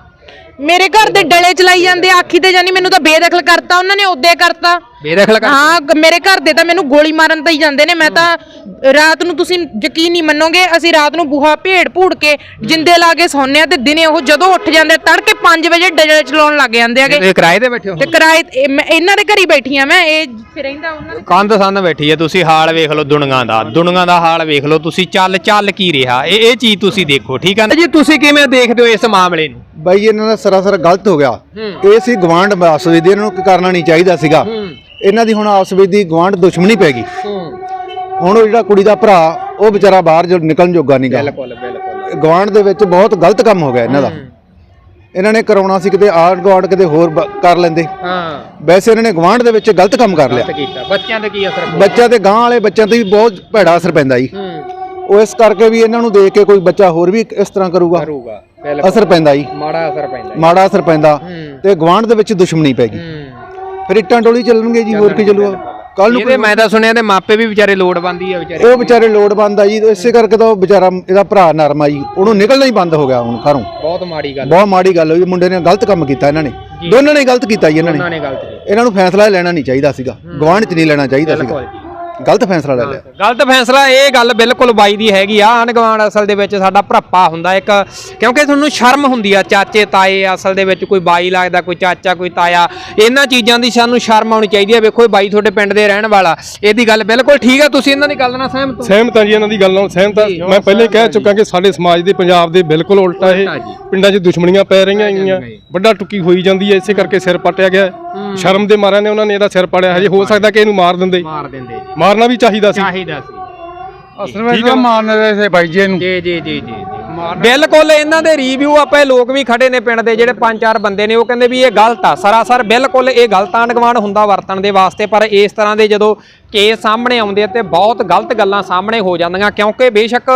Speaker 3: ਮੇਰੇ ਘਰ ਦੇ ਡਲੇ ਚਲਾਈ ਜਾਂਦੇ ਆ, ਆਖੀ ਤੇ ਜਾਨੀ ਮੈਨੂੰ ਤਾਂ ਬੇਦਖਲ ਕਰਤਾ ਉਹਨਾਂ ਨੇ ਉਹਦੇ ਕਰਤਾ।
Speaker 1: ਬੇਦਖਲ ਕਰ
Speaker 3: ਹਾਂ? ਗ- ਮੇਰੇ ਘਰ ਦੇ ਤਾਂ ਮੈਨੂੰ ਗੋਲੀ ਮਾਰਨ ਤਾਂ ਹੀ ਜਾਂਦੇ ਨੇ। ਮੈਂ ਤਾਂ ਰਾਤ ਨੂੰ ਤੁਸੀਂ ਯਕੀਨ ਨਹੀਂ ਮੰਨੋਗੇ ਅਸੀਂ ਰਾਤ ਨੂੰ ਬੂਹਾ ਭੇੜ ਭੂੜ ਕੇ ਜਿੰਦੇ ਲਾ ਕੇ ਸੌਂਦੇ ਆ ਤੇ ਦਿਨੇ ਉਹ ਜਦੋਂ ਉੱਠ ਜਾਂਦੇ ਤੜਕੇ 5 ਵਜੇ ਡਲੇ ਚਲਾਉਣ ਲੱਗ ਜਾਂਦੇ ਆਗੇ
Speaker 1: ਇਹ ਕਿਰਾਏ ਤੇ ਬੈਠੇ ਹੋ?
Speaker 3: ਤੇ ਕਿਰਾਏ ਤੇ- ਇਹ ਮੈਂ- ਇਹਨਾਂ ਦੇ ਘਰ ਹੀ ਬੈਠੀ ਆ ਮੈਂ ਇਹ ਜਿੱਥੇ ਰਹਿੰਦਾ ਉਹਨਾਂ ਦੇ
Speaker 1: ਕੰਧ ਸੰਨ ਬੈਠੀ ਹੈ ਤੁਸੀਂ ਹਾਲ ਵੇਖ ਲਓ ਦੁਨੀਆਂ ਦਾ ਦੁਨੀਆਂ ਦਾ ਹਾਲ ਵੇਖ ਲਓ ਤੁਸੀਂ ਚੱਲ ਚੱਲ ਕੀ ਰਿਹਾ? ਇਹ ਇਹ ਚੀਜ਼ ਤੁਸੀਂ ਦੇਖੋ ਠੀਕ ਹੈ ਨਾ? ਜੀ ਤੁਸੀਂ ਕਿਵੇਂ ਦੇਖਦੇ ਹੋ ਇਸ ਮਾਮਲੇ ਨੂੰ?
Speaker 6: ਬਾਈ ਇਹਨਾਂ ਦਾ ਸਰਾਸਰ ਗਲਤ ਹੋ ਗਿਆ। ਇਹ ਸੀ ਗਵਾਂਡ ਦੀ, ਇਹਨਾਂ ਨੂੰ ਕਰਨਾ ਨਹੀਂ ਚਾਹੀਦਾ ਸੀਗਾ। ਇਹਨਾਂ ਦੀ ਹੁਣ ਆਪਸ ਵਿੱਚ ਦੀ ਗਵਾਂਡ ਦੁਸ਼ਮਣੀ ਪੈ ਗਈ। ਹੁਣ ਉਹ ਜਿਹੜਾ ਕੁੜੀ ਦਾ ਭਰਾ ਉਹ ਵਿਚਾਰਾ ਬਾਹਰ ਜੋ ਨਿਕਲਣ ਜੋਗਾ
Speaker 1: ਬਿਲਕੁਲ ਬਿਲਕੁਲ
Speaker 6: ਗਵਾਂਡ ਦੇ ਵਿੱਚ ਬਹੁਤ ਗਲਤ ਕੰਮ ਹੋ ਗਿਆ ਇਹਨਾਂ ਦਾ। ਇਹਨਾਂ ਨੇ ਕਰਾਉਣਾ ਸੀ ਕਿਤੇ ਆੜ ਗਵਾਂਡ ਕਿਤੇ ਹੋਰ ਕਰ ਲੈਂਦੇ।
Speaker 1: ਹਾਂ।
Speaker 6: ਵੈਸੇ ਇਹਨਾਂ ਨੇ ਗਵਾਂਡ ਦੇ ਵਿੱਚ ਗਲਤ ਕੰਮ ਕਰ ਲਿਆ।
Speaker 1: ਕੀਤਾ। ਬੱਚਿਆਂ ਤੇ ਕੀ ਅਸਰ
Speaker 6: ਬੱਚਿਆਂ ਤੇ ਗਾਂ ਵਾਲੇ ਬੱਚਿਆਂ ਤੇ ਵੀ ਬਹੁਤ ਭੈੜਾ ਅਸਰ ਪੈਂਦਾ ਜੀ। ਉਹ ਇਸ ਕਰਕੇ ਵੀ ਇਹਨਾਂ ਨੂੰ ਦੇਖ ਕੇ ਕੋਈ ਬੱਚਾ ਹੋਰ ਵੀ ਇਸ ਤਰ੍ਹਾਂ ਕਰੂਗਾ।
Speaker 1: ਕਰੂਗਾ।
Speaker 6: ਅਸਰ ਪੈਂਦਾ ਜੀ।
Speaker 1: ਮਾੜਾ ਅਸਰ ਪੈਂਦਾ
Speaker 6: ਮਾੜਾ ਅਸਰ ਪੈਂਦਾ ਤੇ ਗਵਾਂਡ ਦੇ ਵਿੱਚ ਦੁਸ਼ਮਣੀ ਪੈ ਗਈ। ਫਿਰ ਇੱਟਾਂ ਟੋਲੀ ਚੱਲਣਗੇ ਜੀ ਹੋਰ ਕੀ ਚੱਲੂਗਾ? ਕੱਲ ਨੂੰ
Speaker 1: ਇਹਦੇ ਮੈਂ ਤਾਂ ਸੁਣਿਆ ਤੇ ਮਾਪੇ ਵੀ ਵਿਚਾਰੇ ਲੋੜਵੰਦੀ ਆ ਵਿਚਾਰੇ।
Speaker 6: ਉਹ ਵਿਚਾਰੇ ਲੋੜਵੰਦ ਆ ਜੀ ਇਸੇ ਕਰਕੇ ਤਾਂ ਉਹ ਵਿਚਾਰਾ ਇਹਦਾ ਭਰਾ ਨਰਮਾ ਜੀ ਉਹਨੂੰ ਨਿਕਲਣਾ ਹੀ ਬੰਦ ਹੋ ਗਿਆ ਹੁਣ ਘਰੋਂ।
Speaker 1: ਬਹੁਤ ਮਾੜੀ ਗੱਲ
Speaker 6: ਬਹੁਤ ਮਾੜੀ ਗੱਲ ਹੋਈ ਮੁੰਡੇ ਨੇ ਗਲਤ ਕੰਮ ਕੀਤਾ ਇਹਨਾਂ ਨੇ। ਦੋਨਾਂ ਨੇ ਗਲਤ ਕੀਤਾ ਜੀ ਇਹਨਾਂ
Speaker 1: ਉਹਨਾਂ
Speaker 6: ਨੇ
Speaker 1: ਨੇ ਗਲਤ ਕੀਤੀ।
Speaker 6: ਇਹਨਾਂ ਨੂੰ ਫੈਸਲਾ ਲੈਣਾ ਨਹੀਂ ਚਾਹੀਦਾ ਸੀਗਾ। ਗਵਾਂਢ ਚ ਨਹੀਂ ਲੈਣਾ ਚਾਹੀਦਾ ਸੀਗਾ। ਗਲਤ ਫੈਸਲਾ ਲੈ ਲਿਆ।
Speaker 1: ਗਲਤ। ਫੈਸਲਾ ਇਹ ਗੱਲ ਬਿਲਕੁਲ ਬਾਈ ਦੀ ਹੈਗੀ ਆ। ਗੁਆਂਢ ਅਸਲ ਦੇ ਵਿੱਚ ਸਾਡਾ ਭਰਪਾ ਹੁੰਦਾ ਇੱਕ ਕਿਉਂਕਿ ਤੁਹਾਨੂੰ ਸ਼ਰਮ ਹੁੰਦੀ ਆ ਚਾਚੇ ਤਾਏ ਅਸਲ ਦੇ ਵਿੱਚ ਕੋਈ ਬਾਈ ਲੱਗਦਾ ਕੋਈ ਚਾਚਾ ਕੋਈ ਤਾਇਆ। ਇਹਨਾਂ ਚੀਜ਼ਾਂ ਦੀ ਸਾਨੂੰ ਸ਼ਰਮ ਆਉਣੀ ਚਾਹੀਦੀ ਹੈ ਵੇਖੋ ਇਹ ਬਾਈ ਤੁਹਾਡੇ ਪਿੰਡ ਦੇ ਰਹਿਣ ਵਾਲਾ। ਇਹਦੀ ਗੱਲ ਬਿਲਕੁਲ ਠੀਕ ਆ। ਤੁਸੀਂ ਇਹਨਾਂ ਦੀ ਗੱਲ ਨਾਲ ਸਹਿਮਤ ਹੋ?
Speaker 5: ਸਹਿਮਤ ਹਾਂ ਜੀ ਇਹਨਾਂ ਦੀ ਗੱਲ ਨਾਲ ਸਹਿਮਤ ਹਾਂ ਮੈਂ ਪਹਿਲੇ ਕਹਿ ਚੁੱਕਾ ਕਿ ਸਾਡੇ ਸਮਾਜ ਦੇ ਪੰਜਾਬ ਦੇ ਬਿਲਕੁਲ ਉਲਟਾ ਇਹ। ਪਿੰਡਾਂ 'ਚ ਦੁਸ਼ਮਣੀਆਂ ਪੈ ਰਹੀਆਂ ਹੈਗੀਆਂ। ਵੱਡਾ ਟੁੱਕੀ ਹੋਈ ਜਾਂਦੀ ਹੈ ਇਸੇ ਕਰਕੇ ਸਿਰ ਪੱਟਿਆ ਗਿਆ। ਸ਼ਰਮ ਦੇ ਮਾਰਿਆਂ ਨੇ ਉਹਨਾਂ ਨੇ ਇਹਦਾ ਸਿਰ ਪਾੜਿਆ। ਹਜੇ ਹੋ। ਸਕਦਾ ਕਿ ਇਹਨੂੰ ਮਾਰ ਦਿੰਦੇ।
Speaker 1: ਮਾਰ ਦਿੰਦੇ।
Speaker 5: ਮਾਰਨਾ ਵੀ ਚਾਹੀਦਾ ਸੀ।
Speaker 1: ਚਾਹੀਦਾ ਸੀ।
Speaker 4: ਅਸਲ ਵਿੱਚ ਤਾਂ ਮਾਰਨ ਰਹੇ ਸੀ ਬਾਈ ਜੀ ਇਹਨੂੰ।
Speaker 1: ਜੀ ਜੀ ਜੀ ਜੀ। ਬਿਲਕੁਲ ਇਹਨਾਂ ਦੇ ਰਿਵਿਊ ਆਪਾਂ ਲੋਕ ਵੀ ਖੜੇ ਨੇ ਪਿੰਡ ਦੇ ਜਿਹੜੇ ਪੰਜ ਚਾਰ ਬੰਦੇ ਨੇ, ਉਹ ਕਹਿੰਦੇ ਵੀ ਇਹ ਗਲਤ ਆ। ਸਰਾਸਰ ਬਿਲਕੁਲ ਇਹ ਗਲਤ ਆਂਢ ਗੁਆਂਢ ਹੁੰਦਾ ਵਰਤਣ ਦੇ ਵਾਸਤੇ, ਪਰ ਇਸ ਤਰ੍ਹਾਂ ਦੇ ਜਦੋਂ ਕੇਸ ਸਾਹਮਣੇ ਆਉਂਦੇ ਆ ਤੇ ਬਹੁਤ ਗਲਤ ਗੱਲਾਂ ਸਾਹਮਣੇ ਹੋ ਜਾਂਦੀਆਂ, ਕਿਉਂਕਿ ਬੇਸ਼ੱਕ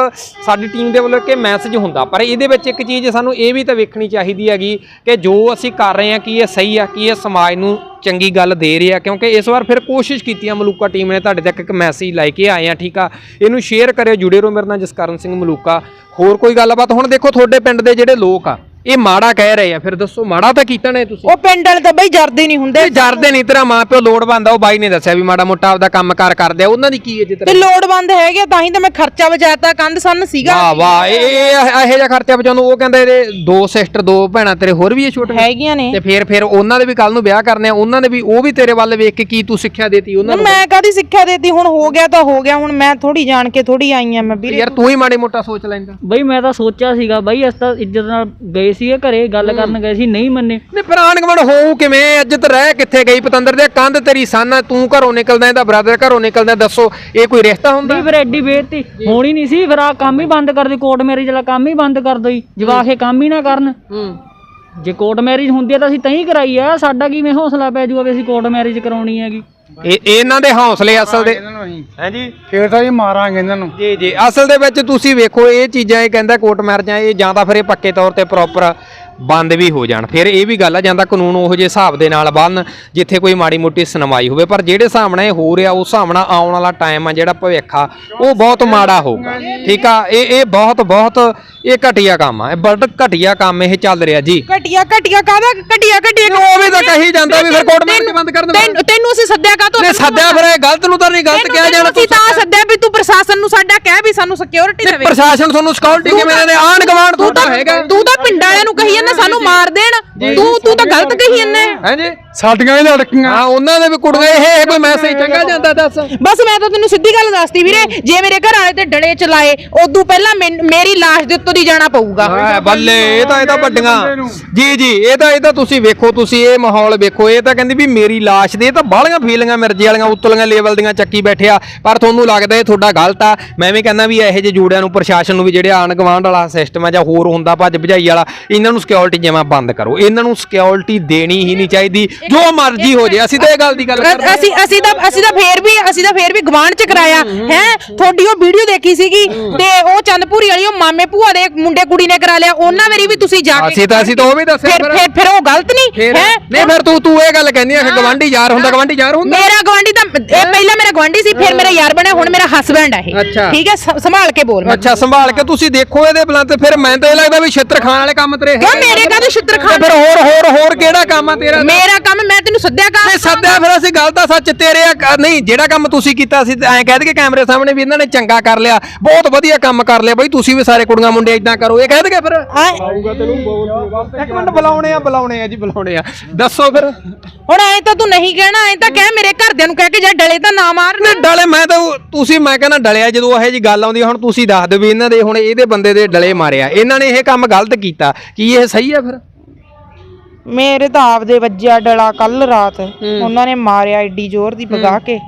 Speaker 1: ਸਾਡੀ ਟੀਮ ਦੇ ਵੱਲੋਂ ਕਿ ਮੈਸੇਜ ਹੁੰਦਾ। ਪਰ ਇਹਦੇ ਵਿੱਚ ਇੱਕ ਚੀਜ਼ ਸਾਨੂੰ ਇਹ ਵੀ ਤਾਂ ਵੇਖਣੀ ਚਾਹੀਦੀ ਹੈਗੀ ਕਿ ਜੋ ਅਸੀਂ ਕਰ ਰਹੇ ਹਾਂ, ਕੀ ਇਹ ਸਹੀ ਆ, ਕੀ ਇਹ ਸਮਾਜ ਨੂੰ ਚੰਗੀ ਗੱਲ ਦੇ ਰਿਹਾ ਕਿਉਂਕਿ ਇਸ ਵਾਰ ਫਿਰ ਕੋਸ਼ਿਸ਼ ਕੀਤੀ ਆ, ਮਲੂਕਾ ਟੀਮ ਨੇ ਤੁਹਾਡੇ ਤੱਕ ਇੱਕ ਮੈਸੇਜ ਲੈ ਕੇ ਆਏ ਆ, ਠੀਕ ਆ। ਇਹਨੂੰ ਸ਼ੇਅਰ ਕਰਿਓ, ਜੁੜੇ ਰਹੋ ਮੇਰੇ ਨਾਲ ਜਸਕਰਨ ਸਿੰਘ ਮਲੂਕਾ। ਹੋਰ ਕੋਈ ਗੱਲਬਾਤ? ਹੁਣ ਦੇਖੋ ਤੁਹਾਡੇ ਪਿੰਡ ਦੇ ਜਿਹੜੇ ਲੋਕ ਆ ਇਹ ਮਾੜਾ ਕਹਿ ਰਹੇ ਆ ਫਿਰ ਦੱਸੋ ਮਾੜਾ ਤਾਂ ਕੀਤਾ ਨੇ ਤੁਸੀਂ?
Speaker 3: ਉਹ ਪਿੰਡ ਵਾਲੇ ਤਾਂ ਬਈ ਜਰਦੇ ਨਹੀਂ ਹੁੰਦੇ।
Speaker 1: ਜਰਦੇ ਨਹੀਂ ਤੇਰਾ ਮਾਂ ਪਿਓ ਲੋੜਵੰਦ ਆ ਉਹ ਬਾਈ ਨੇ ਦੱਸਿਆ ਵੀ ਮਾੜਾ ਮੋਟਾ ਆਪਦਾ ਕੰਮਕਾਰ ਕਰਦੇ ਆ ਉਹਨਾਂ ਦੀ ਕੀ ਇੱਜ਼ਤ
Speaker 3: ਤੇ ਲੋੜਵੰਦ ਹੈਗੇ ਤਾਂ ਹੀ ਤਾਂ ਮੈਂ ਖਰਚਾ ਬਚਾਤਾ ਕੰਧ ਸੰਨ ਸੀਗਾ।
Speaker 1: ਵਾਹ ਵਾਹ ਇਹ ਇਹ ਇਹੋ ਜਿਹਾ ਖਰਚਾ ਬਚਾਉਂਦਾ ਉਹ ਕਹਿੰਦਾ ਇਹਦੇ ਦੋ ਸਿਸਟਰ ਦੋ ਭੈਣਾਂ ਤੇਰੇ ਹੋਰ ਵੀ ਇਹ ਛੋਟੀਆਂ
Speaker 3: ਹੈਗੀਆਂ ਨੇ।
Speaker 1: ਤੇ ਫਿਰ ਫਿਰ ਉਹਨਾਂ ਦੇ ਵੀ ਕੱਲ ਨੂੰ ਵਿਆਹ ਕਰਨੇ ਆ ਉਹਨਾਂ ਨੇ ਵੀ ਉਹ ਵੀ ਤੇਰੇ ਵੱਲ ਵੇਖ ਕੇ ਕੀ ਤੂੰ ਸਿੱਖਿਆ ਦੇਤੀ ਉਹਨਾਂ ਨੂੰ
Speaker 3: ਮੈਂ ਕਾਦੀ ਸਿੱਖਿਆ ਦੇਤੀ? ਹੁਣ ਹੋ ਗਿਆ ਤਾਂ ਹੋ ਗਿਆ ਹੁਣ ਮੈਂ ਥੋੜੀ ਜਾਣ ਕੇ ਥੋੜੀ ਆਈ ਆ ਮੈਂ ਵੀਰੇ
Speaker 1: ਯਾਰ ਤੂੰ ਹੀ ਮਾੜੇ ਮੋਟਾ ਸੋਚ ਲੈਂਦਾ।
Speaker 2: ਬਈ ਮੈਂ ਤਾਂ ਸੋਚਿਆ ਸੀਗਾ ਬਈ ਅਸੀਂ ਤਾਂ ਇੱਜ਼ਤ ਨਾਲ ਗਏ ਸੀਗੇ ਘਰੇ ਗੱਲ ਕਰਨ ਗਏ ਸੀ ਨਹੀਂ ਮੰਨੇ।
Speaker 1: ਨੇ ਪ੍ਰਾਣ ਗਵਣ ਹੋਊ ਕਿਵੇਂ ਇੱਜ਼ਤ ਰਹਿ ਕਿੱਥੇ ਗਈ ਪਤੰਦਰ ਦੇ? ਕੰਧ ਤੇਰੀ ਸੰਨ ਤੂੰ ਘਰੋਂ ਨਿਕਲਦਾ ਇਹਦਾ ਬ੍ਰਦਰ ਘਰੋਂ ਨਿਕਲਦਾ ਦੱਸੋ ਇਹ ਕੋਈ ਰਿਸ਼ਤਾ ਹੁੰਦਾ?
Speaker 2: ਨਹੀਂ ਫਿਰ ਐਡੀ ਬੇਇੱਜ਼ਤੀ ਹੋਣੀ ਨਹੀਂ ਸੀ ਫਿਰ ਆ ਕੰਮ ਹੀ ਬੰਦ ਕਰ ਦੇ ਕੋਰਟ ਮੈਰਿਜ ਵਾਲਾ ਕੰਮ ਹੀ ਬੰਦ ਕਰ ਦੋ ਜੀ। ਇਹ ਕੰਮ ਹੀ ਨਾ ਕਰਨ। ਜੇ ਕੋਰਟ ਮੈਰਿਜ ਹੁੰਦੀ ਆ ਤਾਂ ਅਸੀਂ ਤਾਂ ਹੀ ਕਰਾਈ ਆ। ਸਾਡਾ ਕਿਵੇਂ ਹੌਸਲਾ ਪੈ ਜਾਊਗਾ ਵੀ ਅਸੀਂ ਕੋਰਟ ਮੈਰਿਜ ਕਰਾਉਣੀ ਹੈਗੀ?
Speaker 1: ਇਹ ਇਹਨਾਂ ਦੇ ਹੌਸਲੇ ਅਸਲ ਦੇ। ਹਾਂਜੀ
Speaker 4: ਫੇਰ ਤਾਂ ਜੀ ਮਾਰਾਂਗੇ ਇਹਨਾਂ ਨੂੰ।
Speaker 1: ਜੀ ਜੀ। ਅਸਲ ਦੇ ਵਿੱਚ ਤੁਸੀਂ ਵੇਖੋ ਇਹ ਚੀਜ਼ਾਂ ਇਹ ਕਹਿੰਦਾ ਕੋਰਟ ਮੈਰਜਾਂ ਇਹ ਜਾਂ ਤਾਂ ਫਿਰ ਇਹ ਪੱਕੇ ਤੌਰ ਤੇ ਪ੍ਰੋਪਰ ਬੰਦ ਵੀ ਹੋ ਜਾਣ। ਫਿਰ ਇਹ ਵੀ ਗੱਲ ਆ ਜਾਂਦਾ ਕਾਨੂੰਨ ਉਹੋ ਜਿਹੇ ਹਿਸਾਬ ਦੇ ਨਾਲ ਬੰਨ ਜਿੱਥੇ ਕੋਈ ਮਾੜੀ ਮੋਟੀ ਸੁਣਵਾਈ ਹੋਵੇ। ਪਰ ਜਿਹੜੇ ਹਿਸਾਬ ਨਾਲ ਇਹ ਹੋ ਰਿਹਾ ਉਸ ਹਿਸਾਬ ਨਾਲ ਆਉਣ ਵਾਲਾ ਟਾਈਮ ਆ ਜਿਹੜਾ ਭਵਿੱਖ ਆ ਉਹ ਬਹੁਤ ਮਾੜਾ ਹੋਊਗਾ। ਠੀਕ ਆ? ਇਹ ਇਹ ਬਹੁਤ ਬਹੁਤ ਇਹ ਘਟੀਆ ਕੰਮ ਆ। ਇਹ ਬੜਾ ਘਟੀਆ ਕੰਮ ਇਹ ਚੱਲ ਰਿਹਾ ਜੀ।
Speaker 3: ਘਟਿਆ ਘਟਿਆ ਕਾਦਾ ਘਟਿਆ ਘਟਿਆ
Speaker 1: ਉਹ ਵੀ ਤਾਂ ਕਹੀ ਜਾਂਦਾ ਵੀ ਫਿਰ ਕੋਰਟ ਮੈਰਿਜ ਬੰਦ ਕਰ ਦੇਣਾ
Speaker 3: ਤੈਨੂੰ ਅਸੀਂ ਸੱਦਿਆ ਕਾ
Speaker 1: ਨੇ ਸੱਦਿਆ ਫਿਰ ਇਹ ਗਲਤ ਨੂੰ ਤਾਂ ਨਹੀਂ ਗਲਤ ਕਿਹਾ ਜਾਣਾ
Speaker 3: ਅਸੀਂ ਤਾਂ ਸੱਦਿਆ। ਵੀ ਤੂੰ ਪ੍ਰਸ਼ਾਸਨ ਨੂੰ ਸਾਡਾ ਕਹਿ ਵੀ ਸਾਨੂੰ ਸਿਕਿਉਰਿਟੀ ਦੇਵੇ।
Speaker 1: ਪ੍ਰਸ਼ਾਸਨ ਤੁਹਾਨੂੰ ਸਿਕਿਉਰਿਟੀ ਕਿਵੇਂ ਦੇ ਆਣ ਗਵਾਂਡ
Speaker 3: ਤੂੰ ਤਾਂ
Speaker 1: ਤੁਹਾਡਾ ਹੈਗਾ।
Speaker 3: ਤੂੰ ਤਾਂ ਪਿੰਡ ਵਾਲਿਆਂ ਨੂੰ ਕਹੀ ਜਾਂਦਾ ਸਾਨੂੰ ਮਾਰ ਦੇਣ? ਤੂੰ ਤੂੰ ਤਾਂ ਗਲਤ ਕਹੀ ਜਾਂਦਾ।
Speaker 1: ਹਾਂਜੀ।
Speaker 4: ਸਾਡੀਆਂ ਹੀ ਲੜਕੀਆਂ।
Speaker 1: ਹਾਂ ਉਹਨਾਂ ਦੇ ਵੀ ਕੁੜੀਆਂ ਇਹ ਇਹ ਕੋਈ ਮੈਸੇਜ ਚੰਗਾ ਜਾਂਦਾ ਦੱਸ।
Speaker 3: ਬਸ ਮੈਂ ਤਾਂ ਤੈਨੂੰ ਸਿੱਧੀ ਗੱਲ ਦੱਸਤੀ ਵੀਰੇ ਜੇ ਮੇਰੇ ਘਰ ਵਾਲੇ ਤੇ ਡਲੇ ਚਲਾਏ ਉਦੋਂ ਪਹਿਲਾਂ ਮੇਰੀ ਲਾਸ਼ ਦੇ ਉੱਤੋਂ ਦੀ ਜਾਣਾ ਪਊਗਾ।
Speaker 1: ਹਾਂ ਬੱਲੇ ਇਹ ਤਾਂ ਇਹ ਤਾਂ ਵੱਡੀਆਂ। ਜੀ ਜੀ ਇਹ ਤਾਂ ਇਹ ਤਾਂ ਤੁਸੀਂ ਵੇਖੋ ਤੁਸੀਂ ਇਹ ਮਾਹੌਲ ਵੇਖੋ ਇਹ ਤਾਂ ਕਹਿੰਦੀ ਵੀ ਮੇਰੀ ਲਾਸ਼ ਦੇ ਇਹ ਤਾਂ ਬਾਹਲੀਆਂ ਫੀਲਿੰਗਾਂ ਮਿਰਜੇ ਵਾਲੀਆਂ ਉਤਲੀਆਂ ਲੈਵਲ ਦੀਆਂ ਚੱਕੀ ਬੈਠਿਆ ਪਰ ਤੁਹਾਨੂੰ ਲੱਗਦਾ ਇਹ ਤੁਹਾਡਾ ਗਲਤ ਆ। ਮੈਂ ਵੀ ਕਹਿੰਦਾ ਵੀ ਇਹੋ ਜਿਹੇ ਜੂੜਿਆਂ ਨੂੰ ਪ੍ਰਸ਼ਾਸਨ ਨੂੰ ਵੀ ਜਿਹੜੇ ਆਣ ਗਵਾਂਢ ਵਾਲਾ ਸਿਸਟਮ ਆ ਜਾਂ ਹੋਰ ਹੁੰਦਾ ਭੱਜ ਭਜਾਈ ਵਾਲਾ ਇਹਨਾਂ ਨੂੰ ਸਿਕਿਉਰਿਟੀ ਜਿਵੇਂ ਬੰਦ ਕਰੋ। ਇਹਨਾਂ ਨੂੰ ਸਿਕਿਉਰਿਟੀ ਦੇਣੀ ਹੀ ਨਹੀਂ ਚਾਹੀਦੀ। ਜੋ ਮਰਜ਼ੀ ਹੋ ਜੇ ਅਸੀਂ ਤਾਂ ਇਹ ਗੱਲ ਦੀ ਗੱਲ ਕਰਦੇ
Speaker 3: ਅਸੀਂ ਅਸੀਂ ਤਾਂ ਅਸੀਂ ਤਾਂ ਫੇਰ ਵੀ ਅਸੀਂ ਤਾਂ ਫੇਰ ਵੀ ਗਵਾਂਢ ਚ ਕਰਾਇਆ। ਹੈ ਤੁਹਾਡੀ ਉਹ ਵੀਡੀਓ ਦੇਖੀ ਸੀਗੀ ਤੇ ਉਹ ਚੰਦਪੂਰੀ ਵਾਲੀ ਉਹ ਮਾਮੇ ਭੂਆ ਦੇ ਮੁੰਡੇ ਕੁੜੀ ਨੇ ਕਰਾ ਲਿਆ। ਉਹਨਾਂ ਮੇਰੀ ਵੀ ਤੁਸੀਂ ਜਾ ਕੇ
Speaker 1: ਅਸੀਂ ਤਾਂ ਅਸੀਂ ਤਾਂ ਉਹ ਵੀ ਦੱਸਿਆ
Speaker 3: ਫਿਰ ਫਿਰ ਫਿਰ ਉਹ ਗਲਤ ਨਹੀਂ? ਹੈ?
Speaker 1: ਨਹੀਂ ਫਿਰ ਤੂੰ ਤੂੰ ਇਹ ਗੱਲ ਕਹਿੰਦੀ ਆ ਕਿ ਗਵਾਂਢੀ ਯਾਰ ਹੁੰਦਾ ਗਵਾਂਢੀ ਯਾਰ ਹੁੰਦਾ?
Speaker 3: ਮੇਰਾ ਗਵਾਂਢੀ ਤਾਂ ਇਹ ਪਹਿਲਾਂ ਮੇਰਾ ਗਵਾਂਢੀ ਸੀ ਫਿਰ ਮੇਰਾ ਯਾਰ ਬਣਿਆ ਹੁਣ ਮੇਰਾ ਹਸਬੈਂਡ ਆ ਇਹ। ਠੀਕ ਹੈ? ਸੰਭਾਲ ਕੇ ਬੋਲ
Speaker 1: ਅੱਛਾ ਸੰਭਾਲ ਕੇ ਤੁਸੀਂ ਦੇਖੋ ਇਹਦੇ ਬਲਾਂ ਤੇ ਫਿਰ ਮੈਨੂੰ ਤਾਂ ਇਹ ਲੱਗਦਾ ਵੀ ਛਿੱਤਰ ਖਾਣ ਵਾਲੇ ਕੰਮ ਤੇਰੇ
Speaker 3: ਕਿਉਂ ਮੇਰੇ ਕਾਹਦੇ ਛਿੱਤਰ ਖਾਣ
Speaker 1: ਫਿਰ ਹੋਰ ਹੋਰ ਹੋਰ ਕਿਹੜਾ ਕੰਮ ਆ ਤੇਰਾ?
Speaker 3: ਮੇਰਾ ਕੰਮ ਮੈਂ ਤੈਨੂੰ ਸੱਦਿਆ ਕਾ
Speaker 1: ਨਹੀਂ ਸੱਦਿਆ ਫਿਰ ਅਸੀਂ ਗੱਲ ਤਾਂ ਸੱਚ ਤੇਰੇ ਆ ਕ- ਨਹੀਂ ਜਿਹੜਾ ਕੰਮ ਤੁਸੀਂ ਕੀਤਾ ਸੀ ਐਂ ਕਹਿ ਦਈਏ ਕੈਮਰੇ ਸਾਹਮਣੇ ਵੀ ਇਹਨਾਂ ਨੇ ਚੰਗਾ ਕਰ ਲਿਆ ਬਹੁਤ ਵਧੀਆ ਕੰਮ ਕਰ ਲਿਆ ਬਈ ਤੁਸੀਂ ਵੀ ਸਾਰੇ ਕੁੜੀਆਂ ਮੁੰਡੇ ਇਦਾਂ ਕਰੋ ਇਹ ਕਹਿ ਦਈਏ ਫਿਰ? ਇੱਕ ਮਿੰਟ ਬੁਲਾਉਣੇ ਆ ਬੁਲਾਉਣੇ ਆ ਜੀ ਬੁਲਾਉਣੇ ਆ। ਦੱਸੋ ਫਿਰ।
Speaker 3: ਹੁਣ ਐ ਤਾਂ ਤੂੰ ਨਹੀਂ ਕਹਿਣਾ ਐ ਤਾਂ ਕਹਿ ਮੇਰੇ ਘਰਦਿਆਂ ਨੂੰ ਕਹਿ ਕੇ ਜਾ ਡਲੇ ਤਾਂ ਨਾ ਮਾਰ।
Speaker 1: ਨੇ ਡਲੇ ਮੈਂ ਤਾਂ ਉਹ- ਤੁਸੀਂ ਮੈਂ ਕਹਿੰਦਾ ਡਲਿਆ ਜਦੋਂ ਇਹੋ ਜੀ ਗੱਲ ਆਉਂਦੀ ਆ, ਹੁਣ ਤੁਸੀਂ ਦੱਸ ਦਿਓ ਵੀ ਇਹਨਾਂ ਦੇ ਹੁਣ ਇਹਦੇ ਬੰਦੇ ਦੇ ਡਲੇ ਮਾਰਿਆ। ਇਹਨਾਂ ਨੇ ਇਹ ਕੰਮ ਗਲਤ ਕੀਤਾ। ਕੀ ਇਹ ਸਹੀ ਆ ਫਿਰ?
Speaker 3: ਮੇਰੇ ਤਾਂ ਆਪਦੇ ਵੱਜਿਆ ਡਲਾ ਕੱਲ ਰਾਤ। ਉਹਨਾਂ ਨੇ ਮਾਰਿਆ ਏਡੀ ਜ਼ੋਰ ਦੀ ਭਗਾ ਕੇ।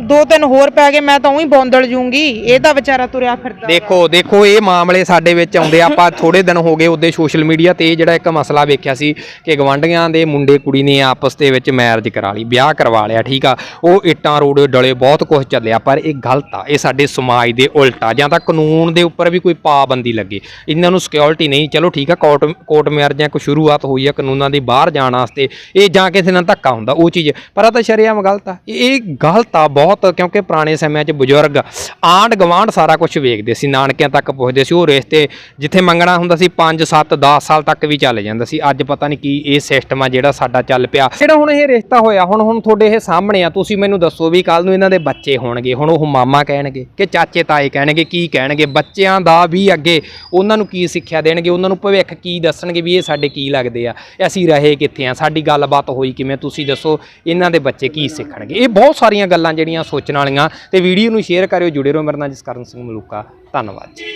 Speaker 3: ਦੋ ਤਿੰਨ ਹੋਰ ਪੈ ਗਏ, ਮੈਂ ਤਾਂ ਉਹੀ ਬੌਂਦਲ ਜੂੰਗੀ। ਇਹ ਤਾਂ ਵਿਚਾਰਾ ਤੁਰਿਆ ਫਿਰਦਾ
Speaker 1: ਦੇਖੋ ਦੇਖੋ, ਇਹ ਮਾਮਲੇ ਸਾਡੇ ਵਿੱਚ ਆਉਂਦੇ ਆ। ਆਪਾਂ ਥੋੜੇ ਦਿਨ ਹੋ ਗਏ ਉਹਦੇ ਸੋਸ਼ਲ ਮੀਡੀਆ ਤੇ ਇਹ ਜਿਹੜਾ ਇੱਕ ਮਸਲਾ ਵੇਖਿਆ ਸੀ ਕਿ ਗਵੰਡੀਆਂ ਦੇ ਮੁੰਡੇ, ਕੁੜੀ ਨੇ ਆਪਸ ਦੇ ਵਿੱਚ ਮੈਰਿਜ ਕਰਾ ਲਈ, ਵਿਆਹ ਕਰਵਾ ਲਿਆ, ਠੀਕ ਆ। ਉਹ ਇੱਟਾਂ ਰੋੜੇ ਡਲੇ, ਬਹੁਤ ਕੁਝ ਚੱਲਿਆ, ਪਰ ਇਹ ਗਲਤ ਆ। ਇਹ ਸਾਡੇ ਸਮਾਜ ਦੇ ਉਲਟ ਆ। ਜਾਂ ਤਾਂ ਕਾਨੂੰਨ ਦੇ ਉੱਪਰ ਵੀ ਕੋਈ ਪਾਬੰਦੀ ਲੱਗੇ। ਇਹਨਾਂ ਨੂੰ ਸਿਕਿਉਰਿਟੀ ਨਹੀਂ, ਚਲੋ ਠੀਕ ਆ ਕੋਰਟ ਕੋਰਟ ਮੈਰਿਜਾਂ ਕੋ ਸ਼ੁਰੂਆਤ ਹੋਈ ਆ ਕਾਨੂੰਨਾਂ ਦੀ ਬਾਹਰ ਜਾਣ ਵਾਸਤੇ, ਇਹ ਜਾਂ ਕਿਸੇ ਨਾਲ ਧੱਕਾ ਹੁੰਦਾ, ਉਹ ਚੀਜ਼। ਪਰ ਆ ਤਾਂ ਸ਼ਰੇਆਮ ਗਲਤ ਆ। ਇਹ ਇਹ ਗਲਤ ਆ, ਬਹੁਤ ਬਹੁਤ, ਕਿਉਂਕਿ ਪੁਰਾਣੇ ਸਮਿਆਂ 'ਚ ਬਜ਼ੁਰਗ ਆਂਢ ਗਵਾਂਢ ਸਾਰਾ ਕੁਝ ਵੇਖਦੇ ਸੀ, ਨਾਨਕਿਆਂ ਤੱਕ ਪੁੱਛਦੇ ਸੀ, ਉਹ ਰਿਸ਼ਤੇ ਜਿੱਥੇ ਮੰਗਣਾ ਹੁੰਦਾ ਸੀ 5 7 10 ਸਾਲ ਤੱਕ ਵੀ ਚੱਲ ਜਾਂਦਾ ਸੀ। ਅੱਜ ਪਤਾ ਨਹੀਂ ਕੀ ਇਹ ਸਿਸਟਮ ਆ ਜਿਹੜਾ ਸਾਡਾ ਚੱਲ ਪਿਆ। ਜਿਹੜਾ ਹੁਣ ਇਹ ਰਿਸ਼ਤਾ ਹੋਇਆ, ਹੁਣ ਹੁਣ ਤੁਹਾਡੇ ਇਹ ਸਾਹਮਣੇ ਆ, ਤੁਸੀਂ ਮੈਨੂੰ ਦੱਸੋ ਵੀ ਕੱਲ ਨੂੰ ਇਹਨਾਂ ਦੇ ਬੱਚੇ ਹੋਣਗੇ, ਹੁਣ ਉਹ ਮਾਮਾ ਕਹਿਣਗੇ ਕਿ ਚਾਚੇ ਤਾਏ ਕਹਿਣਗੇ, ਕੀ ਕਹਿਣਗੇ, ਬੱਚਿਆਂ ਦਾ ਵੀ ਅੱਗੇ ਉਹਨਾਂ ਨੂੰ ਕੀ ਸਿੱਖਿਆ ਦੇਣਗੇ, ਉਹਨਾਂ ਨੂੰ ਭਵਿੱਖ ਕੀ ਦੱਸਣਗੇ ਵੀ ਇਹ ਸਾਡੇ ਕੀ ਲੱਗਦੇ ਆ, ਅਸੀਂ ਰਹੇ ਕਿੱਥੇ ਆ, ਸਾਡੀ ਗੱਲਬਾਤ ਹੋਈ ਕਿਵੇਂ, ਤੁਸੀਂ ਦੱਸੋ ਇਹਨਾਂ ਦੇ ਬੱਚੇ ਕੀ ਸਿੱਖਣਗੇ। ਇਹ ਬਹੁਤ ਸਾਰੀਆਂ ਗੱਲਾਂ ਜਿਹੜੀਆਂ ਸੋਚਣ ਵਾਲੀਆਂ ਤੇ ਵੀਡੀਓ ਨੂੰ ਸ਼ੇਅਰ ਕਰਿਓ ਜੁੜੇ ਰਹੋ ਮੇਰੇ ਨਾਲ ਜਸਕਰਨ ਸਿੰਘ ਮਲੂਕਾ। ਧੰਨਵਾਦ ਜੀ।